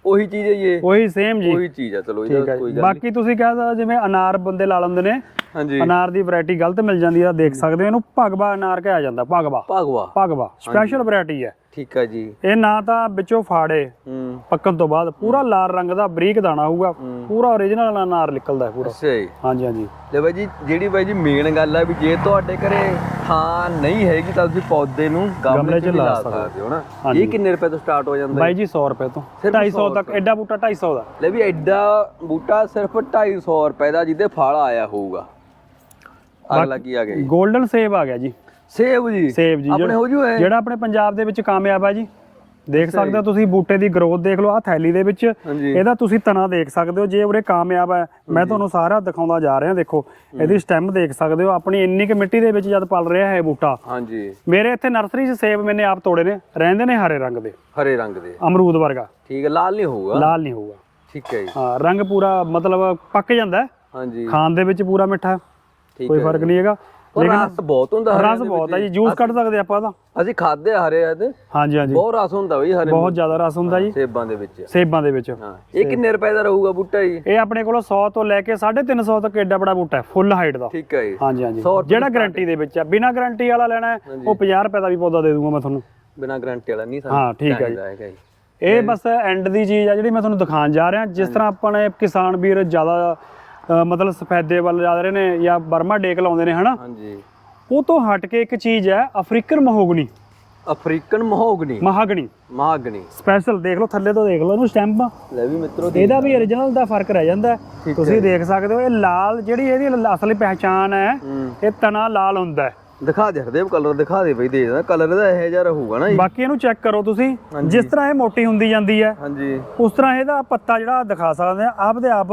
Speaker 1: ਉਹ- ਚੀਜ਼ ਹੈ ਜੀ ਇਹ।
Speaker 2: ਉਹੀ ਸੇਮ ਜੀ।
Speaker 1: ਉਹੀ ਚੀਜ਼ ਆ ਚਲੋ
Speaker 2: ਠੀਕ
Speaker 1: ਇਹਦਾ
Speaker 2: ਹੈ
Speaker 1: ਕੋਈ
Speaker 2: ਜੀ।
Speaker 1: ਗੱਲ
Speaker 2: ਬਾਕੀ ਤੁਸੀਂ ਕਹਿ ਸਕਦੇ ਜਿਵੇਂ ਅਨਾਰ ਬੰਦੇ ਲਾ ਲੈਂਦੇ ਨੇ
Speaker 1: ਹਾਂਜੀ।
Speaker 2: ਅਨਾਰ ਦੀ ਵੈਰਾਈਟੀ ਗਲਤ ਮਿਲ ਜਾਂਦੀ ਆ ਦੇਖ ਸਕਦੇ ਹੋ ਇਹਨੂੰ ਭਗਵਾ ਅਨਾਰ ਕਿਹਾ ਜਾਂਦਾ ਭਗਵਾ।
Speaker 1: ਭਗਵਾ।
Speaker 2: ਭਗਵਾ ਸਪੈਸ਼ਲ ਵੈਰਾਈਟੀ ਹੈ
Speaker 1: ਠੀਕ ਹੈ ਜੀ।
Speaker 2: ਇਹ ਨਾ ਤਾਂ ਵਿੱਚੋਂ ਫਾੜੇ
Speaker 1: ਹੂੰ।
Speaker 2: ਪੱਕਣ ਤੋਂ ਬਾਅਦ ਪੂਰਾ ਲਾਲ ਰੰਗ ਦਾ ਬਰੀਕ ਦਾਣਾ ਹੋਊਗਾ ਪੂਰਾ ਓਰੀਜਨਲ ਅਨਾਰ ਨਿਕਲਦਾ ਹੈ ਪੂਰਾ।
Speaker 1: ਅੱਛਾ ਜੀ।
Speaker 2: ਹਾਂਜੀ ਹਾਂਜੀ।
Speaker 1: ਲੈ ਬਾਈ ਜੀ ਜਿਹੜੀ ਬਾਈ ਜੀ ਮੇਨ ਗੱਲ ਹੈ ਵੀ ਜੇ ਤੁਹਾਡੇ ਘਰੇ ਥਾਂ ਨਹੀਂ ਹੈਗੀ ਤਾਂ ਤੁਸੀਂ ਪੌਦੇ ਨੂੰ ਗਮਲੇ 'ਚ ਲਾ ਸਕਦੇ। ਹੋ ਨਾ। ਇਹ ਕਿੰਨੇ ਰੁਪਏ ਤੋਂ ਸਟਾਰਟ ਹੋ ਜਾਂਦਾ
Speaker 2: ਬਾਈ ਜੀ? 100 ਰੁਪਏ ਤੋਂ।
Speaker 1: ਸਿਰਫ
Speaker 2: 250 ਤੱਕ ਐਡਾ ਬੂਟਾ 250 ਦਾ।
Speaker 1: ਲੈ ਵੀ ਐਡਾ ਬੂਟਾ ਸਿਰਫ 250 ਰੁਪਏ ਦਾ ਜਿਹਦੇ ਫਲ ਆਇਆ ਹੋਊਗਾ। ਅਗਲਾ ਕੀ ਆ ਗਿਆ ਜੀ
Speaker 2: 골ਡਨ ਸੇਬ ਆ ਗਿਆ ਜੀ।
Speaker 1: ਸੇਬ ਜੀ?
Speaker 2: ਸੇਬ ਜੀ
Speaker 1: ਆਪਣੇ ਹੋ ਜੂ ਹੈ
Speaker 2: ਜਿਹੜਾ ਆਪਣੇ ਪੰਜਾਬ ਦੇ ਵਿੱਚ ਕਾਮਯਾਬ ਆ ਜੀ। ਦੇਖ ਸਕਦੇ ਹੋ ਤੁਸੀਂ ਬੂਟੇ ਦੀ ਗਰੋਥ ਦੇਖ ਲਓ ਆ ਥੈਲੀ ਦੇ ਵਿੱਚ। ਇਹਦਾ ਤੁਸੀਂ ਤਣਾ ਦੇਖ ਸਕਦੇ ਹੋ ਜੇ ਉਰੇ ਕਾਮਯਾਬ ਹੈ ਮੈਂ ਤੁਹਾਨੂੰ ਸਾਰਾ ਦਿਖਾਉਂਦਾ ਜਾ ਰਿਹਾ ਦੇਖੋ। ਇਹਦੀ ਸਟੈਮ ਦੇਖ ਸਕਦੇ ਹੋ ਆਪਣੀ ਇੰਨੀ ਕਿ ਮਿੱਟੀ ਦੇ ਵਿੱਚ ਜਦ ਪਲ ਰਿਹਾ ਹੈ ਬੂਟਾ।
Speaker 1: ਹਾਂਜੀ।
Speaker 2: ਮੇਰੇ ਇੱਥੇ ਨਰਸਰੀ 'ਚ ਸੇਬ ਮੈਨੇ ਆਪ ਤੋੜੇ ਨੇ ਰਹਿੰਦੇ ਨੇ ਹਰੇ ਰੰਗ ਦੇ।
Speaker 1: ਹਰੇ ਰੰਗ ਦੇ।
Speaker 2: ਅਮਰੂਦ ਵਰਗਾ।
Speaker 1: ਠੀਕ ਹੈ ਲਾਲ ਨਹੀਂ ਹੋਊਗਾ?
Speaker 2: ਲਾਲ ਨਹੀਂ ਹੋਊਗਾ।
Speaker 1: ਠੀਕ ਹੈ ਜੀ।
Speaker 2: ਹਾਂ ਰੰਗ ਪੂਰਾ ਮਤਲਬ ਪੱਕ ਜਾਂਦਾ।
Speaker 1: ਹਾਂਜੀ।
Speaker 2: ਖਾਣ ਦੇ ਵਿੱਚ ਪੂਰਾ ਮਿੱਠਾ। ਕੋਈ ਫ਼ਰਕ ਨਹੀਂ ਹੈਗਾ।
Speaker 1: ਪਰ ਰਸ ਬਹੁਤ ਹੁੰਦਾ ਹਰੇ
Speaker 2: ਰਸ ਬਹੁਤ ਹੈ ਜੀ ਜੂਸ ਕੱਢ ਸਕਦੇ ਆਪਾਂ ਉਹਦਾ।
Speaker 1: ਅਸੀਂ ਖਾਦੇ ਹਰੇ ਆ ਤੇ
Speaker 2: ਹਾਂਜੀ ਹਾਂਜੀ।
Speaker 1: ਬਹੁਤ ਰਸ ਹੁੰਦਾ ਬਈ ਹਰੇ
Speaker 2: ਬਹੁਤ ਜ਼ਿਆਦਾ ਰਸ ਹੁੰਦਾ ਜੀ।
Speaker 1: ਸੇਬਾਂ ਦੇ ਵਿੱਚ।
Speaker 2: ਸੇਬਾਂ ਦੇ ਵਿੱਚ।
Speaker 1: ਹਾਂ ਇਹ ਕਿੰਨੇ ਰੁਪਏ ਦਾ ਰਹੂਗਾ ਬੂਟਾ ਜੀ?
Speaker 2: ਇਹ ਆਪਣੇ ਕੋਲੋਂ 100 ਤੋਂ ਲੈ ਕੇ 350 ਤੱਕ ਐਡਾ ਬੜਾ ਬੂਟਾ ਹੈ ਫੁੱਲ ਹਾਈਟ ਦਾ।
Speaker 1: ਠੀਕ ਹੈ ਜੀ।
Speaker 2: ਹਾਂਜੀ ਹਾਂਜੀ।
Speaker 1: 100 ਰੁਪਏ
Speaker 2: ਜਿਹੜਾ ਗਾਰੰਟੀ ਦੇ ਵਿੱਚ ਹੈ ਬਿਨਾ ਗਾਰੰਟੀ ਵਾਲਾ ਲੈਣਾ ਉਹ 50 ਰੁਪਏ ਦਾ ਵੀ ਪੌਦਾ ਦੇ ਦੂੰਗਾ ਮੈਂ ਤੁਹਾਨੂੰ।
Speaker 1: ਬਿਨਾ ਗਾਰੰਟੀ ਵਾਲਾ ਨਹੀਂ ਸਾਨੂੰ
Speaker 2: ਹਾਂ ਠੀਕ ਹੈ ਜੀ। ਇਹ ਬਸ ਐਂਡ ਦੀ ਚੀਜ਼ ਆ ਜਿਹੜੀ ਮੈਂ ਤੁਹਾਨੂੰ ਦਿਖਾਉਣ ਜਾ ਰਿਹਾ। ਜਿਸ ਤਰ੍ਹਾਂ ਆਪਣੇ ਕਿਸਾਨ ਵੀਰ ਜ਼ਿਆਦਾ ਮਤਲਬ ਸਫੈਦੇ ਵੱਲ ਜਾ ਰਹੇ ਨੇ ਜਾਂ ਬਰਮਾ ਡੇਕ ਲਾਉਂਦੇ ਨੇ ਹਨਾ?
Speaker 1: ਹਾਂਜੀ।
Speaker 2: ਉਹ ਤੋਂ ਹਟ ਕੇ ਇੱਕ ਚੀਜ਼ ਹੈ African mahogany.
Speaker 1: African mahogany?
Speaker 2: Mahogany.
Speaker 1: Mahogany
Speaker 2: special ਦੇਖ ਲਓ ਥੱਲੇ ਤੋਂ ਦੇਖ ਲਓ ਇਹਨੂੰ ਸਟੈਂਪ
Speaker 1: ਲੈ ਵੀ ਮਿੱਤਰੋ
Speaker 2: ਇਹਦਾ ਵੀ origignal ਦਾ ਫ਼ਰਕ ਰਹਿ ਜਾਂਦਾ। ਤੁਸੀਂ ਦੇਖ ਸਕਦੇ ਹੋ ਇਹ ਲਾਲ ਜਿਹੜੀ ਇਹਦੀ ਅਸਲੀ ਪਹਿਚਾਨ ਹੈ ਇਹ ਤਣਾ ਲਾਲ ਹੁੰਦਾ ਹੈ।
Speaker 1: ਦਿਖਾ ਦੇ ਹਰਦੇਵ ਕਲਰ ਦਿਖਾ ਦੇ ਬਈ ਦੇ ਦਾ ਕਲਰ ਦਾ ਇਹੋ ਜਿਹਾ ਰਹੂਗਾ ਨਾ
Speaker 2: ਬਾਕੀ ਇਹਨੂੰ ਚੈੱਕ ਕਰੋ ਤੁਸੀਂ ਜਿਸ ਤਰ੍ਹਾਂ ਇਹ ਮੋਟੀ ਹੁੰਦੀ ਜਾਂਦੀ ਹੈ
Speaker 1: ਹਾਂਜੀ।
Speaker 2: ਉਸ ਤਰ੍ਹਾਂ ਇਹਦਾ ਪੱਤਾ ਜਿਹੜਾ ਦਿਖਾ ਸਕਦੇ ਆ ਆਪਦੇ ਆਪ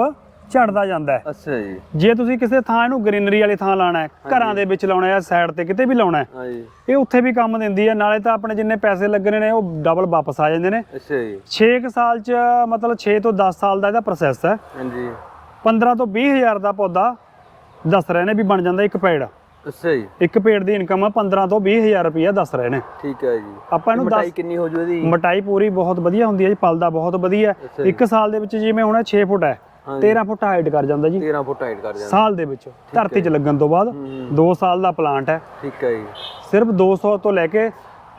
Speaker 2: ਝੜਦਾ ਜਾਂਦਾ ਹੈ।
Speaker 1: ਅੱਛਾ ਜੀ।
Speaker 2: ਜੇ ਤੁਸੀਂ ਕਿਸੇ ਥਾਂ ਇਹਨੂੰ ਗ੍ਰੀਨਰੀ ਵਾਲੀ ਥਾਂ ਲਾਣਾ ਹੈ ਘਰਾਂ ਦੇ ਵਿੱਚ ਲਾਉਣਾ ਹੈ ਸਾਈਡ ਤੇ ਕਿਤੇ ਵੀ ਲਾਉਣਾ ਹੈ
Speaker 1: ਹਾਂਜੀ।
Speaker 2: ਇਹ ਉੱਥੇ ਵੀ ਕੰਮ ਦਿੰਦੀ ਹੈ ਨਾਲੇ ਤਾਂ ਆਪਣੇ ਜਿੰਨੇ ਪੈਸੇ ਲੱਗਣੇ ਨੇ ਉਹ ਡਬਲ ਵਾਪਸ ਆ ਜਾਂਦੇ ਨੇ।
Speaker 1: ਅੱਛਾ ਜੀ।
Speaker 2: 6 ਸਾਲ ਚ ਮਤਲਬ 6 ਤੋਂ 10 ਸਾਲ ਦਾ ਇਹਦਾ ਪ੍ਰੋਸੈਸ ਹੈ।
Speaker 1: ਹਾਂਜੀ।
Speaker 2: 15 ਤੋਂ 20 ਹਜ਼ਾਰ ਦਾ ਪੌਦਾ ਦੱਸ ਰਹੇ ਨੇ ਵੀ ਬਣ ਜਾਂਦਾ ਇੱਕ ਪੇੜ।
Speaker 1: ਅੱਛਾ ਜੀ।
Speaker 2: ਇੱਕ ਪੇੜ ਦੀ ਇਨਕਮ ਆ 15 ਤੋਂ 20 ਹਜ਼ਾਰ ਰੁਪਇਆ ਦੱਸ ਰਹੇ ਨੇ।
Speaker 1: ਠੀਕ ਹੈ ਜੀ।
Speaker 2: ਆਪਾਂ ਇਹਨੂੰ
Speaker 1: ਮਟਾਈ ਕਿੰਨੀ ਹੋ ਜੂ ਇਹਦੀ?
Speaker 2: ਮਟਾਈ ਪੂਰੀ ਬਹੁਤ ਵਧੀਆ ਹੁੰਦੀ ਹੈ ਜੀ ਪਲਦਾ ਬਹੁਤ ਵਧੀਆ। ਇੱਕ ਸਾਲ ਦੇ ਵਿੱਚ ਜਿਵੇਂ ਹੁਣ ਇਹ 6 ਫੁੱਟ ਹੈ 13 ਫੁੱਟ ਹਾਈਟ ਕਰ ਜਾਂਦਾ ਜੀ।
Speaker 1: 13 ਫੁੱਟ ਹਾਈਟ ਕਰ ਜਾਂਦਾ।
Speaker 2: ਸਾਲ ਦੇ ਵਿੱਚ। ਧਰਤੀ 'ਚ ਲੱਗਣ ਤੋਂ ਬਾਅਦ
Speaker 1: ਹੂੰ।
Speaker 2: 2 ਸਾਲ ਦਾ ਪਲਾਂਟ ਹੈ।
Speaker 1: ਠੀਕ ਹੈ ਜੀ।
Speaker 2: ਸਿਰਫ 200 ਤੋਂ ਲੈ ਕੇ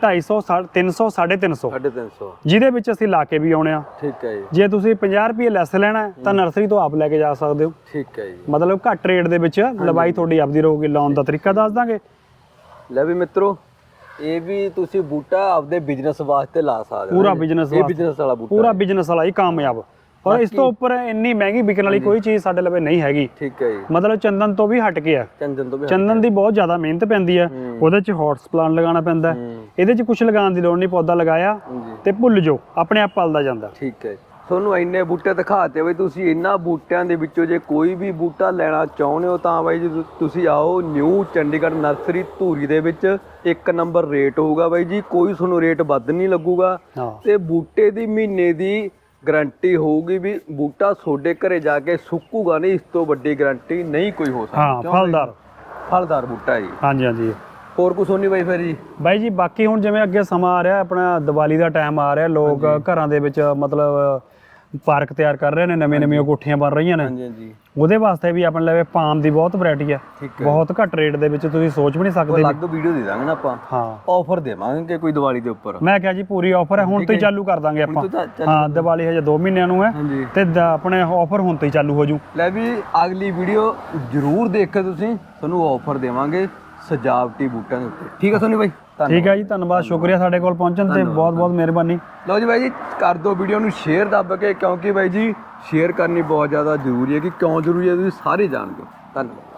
Speaker 2: 250 300 350
Speaker 1: 350
Speaker 2: ਜਿਹਦੇ ਵਿੱਚ ਅਸੀਂ ਲਾ ਕੇ ਵੀ ਆਉਣੇ ਆ।
Speaker 1: ਠੀਕ ਹੈ ਜੀ।
Speaker 2: ਜੇ ਤੁਸੀਂ 50 ਰੁਪਏ ਲੈਸ ਲੈਣਾ ਤਾਂ ਨਰਸਰੀ ਤੋਂ ਆਪ ਲੈ ਕੇ ਜਾ ਸਕਦੇ ਹੋ।
Speaker 1: ਠੀਕ ਹੈ ਜੀ।
Speaker 2: ਮਤਲਬ ਘੱਟ ਰੇਟ ਦੇ ਵਿੱਚ ਲਵਾਈ ਤੁਹਾਡੀ ਆਪਦੀ ਰਹੂਗੀ ਲਾਉਣ ਦਾ ਤਰੀਕਾ ਦੱਸ ਦਾਂਗੇ।
Speaker 1: ਲੈ ਵੀ ਮਿੱਤਰੋ ਇਹ ਵੀ ਤੁਸੀਂ ਬੂਟਾ ਆਪਦੇ ਬਿਜ਼ਨਸ ਵਾਸਤੇ ਲਾ ਸਕਦੇ ਹੋ।
Speaker 2: ਪੂਰਾ business
Speaker 1: ਇਹ। ਬਿਜ਼ਨਸ ਵਾਲਾ ਬੂਟਾ
Speaker 2: ਪੂਰਾ ਬਿਜ਼ਨਸ ਵਾਲਾ ਹੀ ਕਾਮਯਾਬ। ਔਰ ਇਸ ਤੋਂ ਉੱਪਰ ਇੰਨੀ ਮਹਿੰਗੀ ਵਿਕਣ ਵਾਲੀ ਕੋਈ ਚੀਜ਼ ਸਾਡੇ ਲਵੇ ਨਹੀਂ ਹੈਗੀ।
Speaker 1: ਠੀਕ ਹੈ ਜੀ।
Speaker 2: ਮਤਲਬ ਚੰਦਨ ਤੋਂ ਵੀ ਹਟ ਕੇ ਆ।
Speaker 1: ਚੰਦਨ ਤੋਂ ਵੀ
Speaker 2: ਚੰਦਨ ਦੀ ਬਹੁਤ ਜ਼ਿਆਦਾ ਮਿਹਨਤ ਪੈਂਦੀ ਹੂੰ। ਉਹਦੇ 'ਚ ਹੌਟਸ ਪਲਾਂਟ ਲਗਾਉਣਾ ਪੈਂਦਾ। ਇਹਦੇ 'ਚ ਕੁਝ ਲਗਾਉਣ ਦੀ ਲੋੜ ਨਹੀਂ ਪੌਦਾ ਲਗਾਇਆ ਤੇ ਭੁੱਲ ਜਾਓ ਆਪਣੇ ਆਪ ਪਲਦਾ ਜਾਂਦਾ।
Speaker 1: ਠੀਕ ਹੈ। ਤੁਹਾਨੂੰ ਇੰਨੇ ਬੂਟੇ ਦਿਖਾਤੇ ਬਈ ਤੁਸੀਂ ਇਹਨਾਂ ਬੂਟਿਆਂ ਦੇ ਵਿੱਚੋਂ ਜੇ ਕੋਈ ਵੀ ਬੂਟਾ ਲੈਣਾ ਚਾਹੁੰਦੇ ਹੋ ਤਾਂ ਬਾਈ ਜੀ ਤੁਸੀਂ ਆਓ ਨਿਊ ਚੰਡੀਗੜ੍ਹ ਨਰਸਰੀ ਧੂਰੀ ਦੇ ਵਿੱਚ ਇੱਕ ਨੰਬਰ ਰੇਟ ਹੋਊਗਾ ਬਾਈ ਜੀ ਕੋਈ ਤੁਹਾਨੂੰ ਰੇਟ ਵੱਧ ਨਹੀਂ ਲੱਗੂਗਾ। ਤੇ ਬੂਟੇ ਦੀ ਮਹੀਨੇ ਦੀ ਗਾਰੰਟੀ ਹੋਊਗੀ ਵੀ ਬੂਟਾ ਤੁਹਾਡੇ ਘਰੇ ਜਾ ਕੇ ਸੁੱਕੂਗਾ ਨਹੀਂ ਇਸ ਤੋਂ ਵੱਡੀ ਗਾਰੰਟੀ ਨਹੀਂ ਕੋਈ ਹੋ ਸਕਦੀ।
Speaker 2: ਹਾਂ
Speaker 1: ਕਿਉਂ ਬਾਈ?
Speaker 2: ਫਲਦਾਰ।
Speaker 1: ਫਲਦਾਰ ਬੂਟਾ ਜੀ।
Speaker 2: ਹਾਂਜੀ ਹਾਂਜੀ।
Speaker 1: ਹੋਰ ਕੁਛ ਹੋਣੀ ਬਾਈ ਫਿਰ ਜੀ?
Speaker 2: ਬਾਈ ਜੀ ਬਾਕੀ ਹੁਣ ਜਿਵੇਂ ਅੱਗੇ ਸਮਾਂ ਆ ਰਿਹਾ ਆਪਣਾ ਦੀਵਾਲੀ ਦਾ ਟਾਈਮ ਆ ਰਿਹਾ ਲੋਕ ਘਰਾਂ ਦੇ ਵਿੱਚ ਮਤਲਬ ਪਾਰਕ ਤਿਆਰ ਕਰ ਰਹੇ ਨੇ ਨਵੀਆਂ ਨਵੀਆਂ ਕੋਠੀਆਂ ਬਣ ਰਹੀਆਂ ਨੇ।
Speaker 1: ਹਾਂਜੀ ਹਾਂਜੀ।
Speaker 2: ਉਹਦੇ ਵਾਸਤੇ ਵੀ ਆਪਣੇ ਲਵੇ ਪਾਮ ਦੀ ਬਹੁਤ ਵੈਰਾਈਟੀ ਹੈ। ਬਹੁਤ ਘੱਟ ਰੇਟ ਦੇ ਵਿੱਚ ਤੁਸੀਂ ਸੋਚ ਵੀ ਨਹੀਂ ਸਕਦੇ
Speaker 1: ਅਲੱਗ ਵੀਡੀਓ ਦੇ ਦਾਂਗੇ ਨਾ ਆਪਾਂ।
Speaker 2: ਹਾਂ।
Speaker 1: ਆਫਰ ਦੇਵਾਂਗੇ ਕੋਈ ਦੀਵਾਲੀ ਦੇ ਉੱਪਰ।
Speaker 2: ਮੈਂ ਕਿਹਾ ਜੀ ਪੂਰੀ ਆਫਰ ਹੈ ਹੁਣ ਤੋਂ ਹੀ ਚਾਲੂ ਕਰ ਦਾਂਗੇ ਆਪਾਂ। ਹਾਂ ਦੀਵਾਲੀ ਹਜੇ 2 ਮਹੀਨਿਆਂ ਨੂੰ ਹੈ ਤੇ ਆਪਣੇ ਆਫਰ ਹੁਣ ਤੋਂ ਹੀ ਚਾਲੂ ਹੋ ਜੂ
Speaker 1: ਲੈ ਵੀ ਅਗਲੀ ਵੀਡੀਓ ਜਰੂਰ ਦੇਖੋ ਤੁਸੀਂ। ਤੁਹਾਨੂੰ ਆਫਰ ਦੇਵਾਂਗੇ ਸਜਾਵਟੀ ਬੂਟਿਆਂ ਦੇ ਉੱਤੇ। ਠੀਕ ਹੈ ਸੋਨੀ ਬਾਈ?
Speaker 2: ਠੀਕ ਹੈ ਜੀ ਧੰਨਵਾਦ। ਸ਼ੁਕਰੀਆ ਸਾਡੇ ਕੋਲ ਪਹੁੰਚਣ ਤੇ। ਬਹੁਤ ਬਹੁਤ ਮਿਹਰਬਾਨੀ।
Speaker 1: ਲਓ ਜੀ ਬਾਈ ਜੀ ਕਰ ਦਿਓ ਵੀਡੀਓ ਨੂੰ ਸ਼ੇਅਰ ਦੱਬ ਕੇ ਕਿਉਂਕਿ ਬਾਈ ਜੀ ਸ਼ੇਅਰ ਕਰਨੀ ਬਹੁਤ ਜ਼ਿਆਦਾ ਜ਼ਰੂਰੀ ਹੈ ਕਿ ਕਿਉਂ ਜ਼ਰੂਰੀ ਹੈ ਤੁਸੀਂ ਸਾਰੇ ਜਾਣਦੇ ਹੋ ਧੰਨਵਾਦ।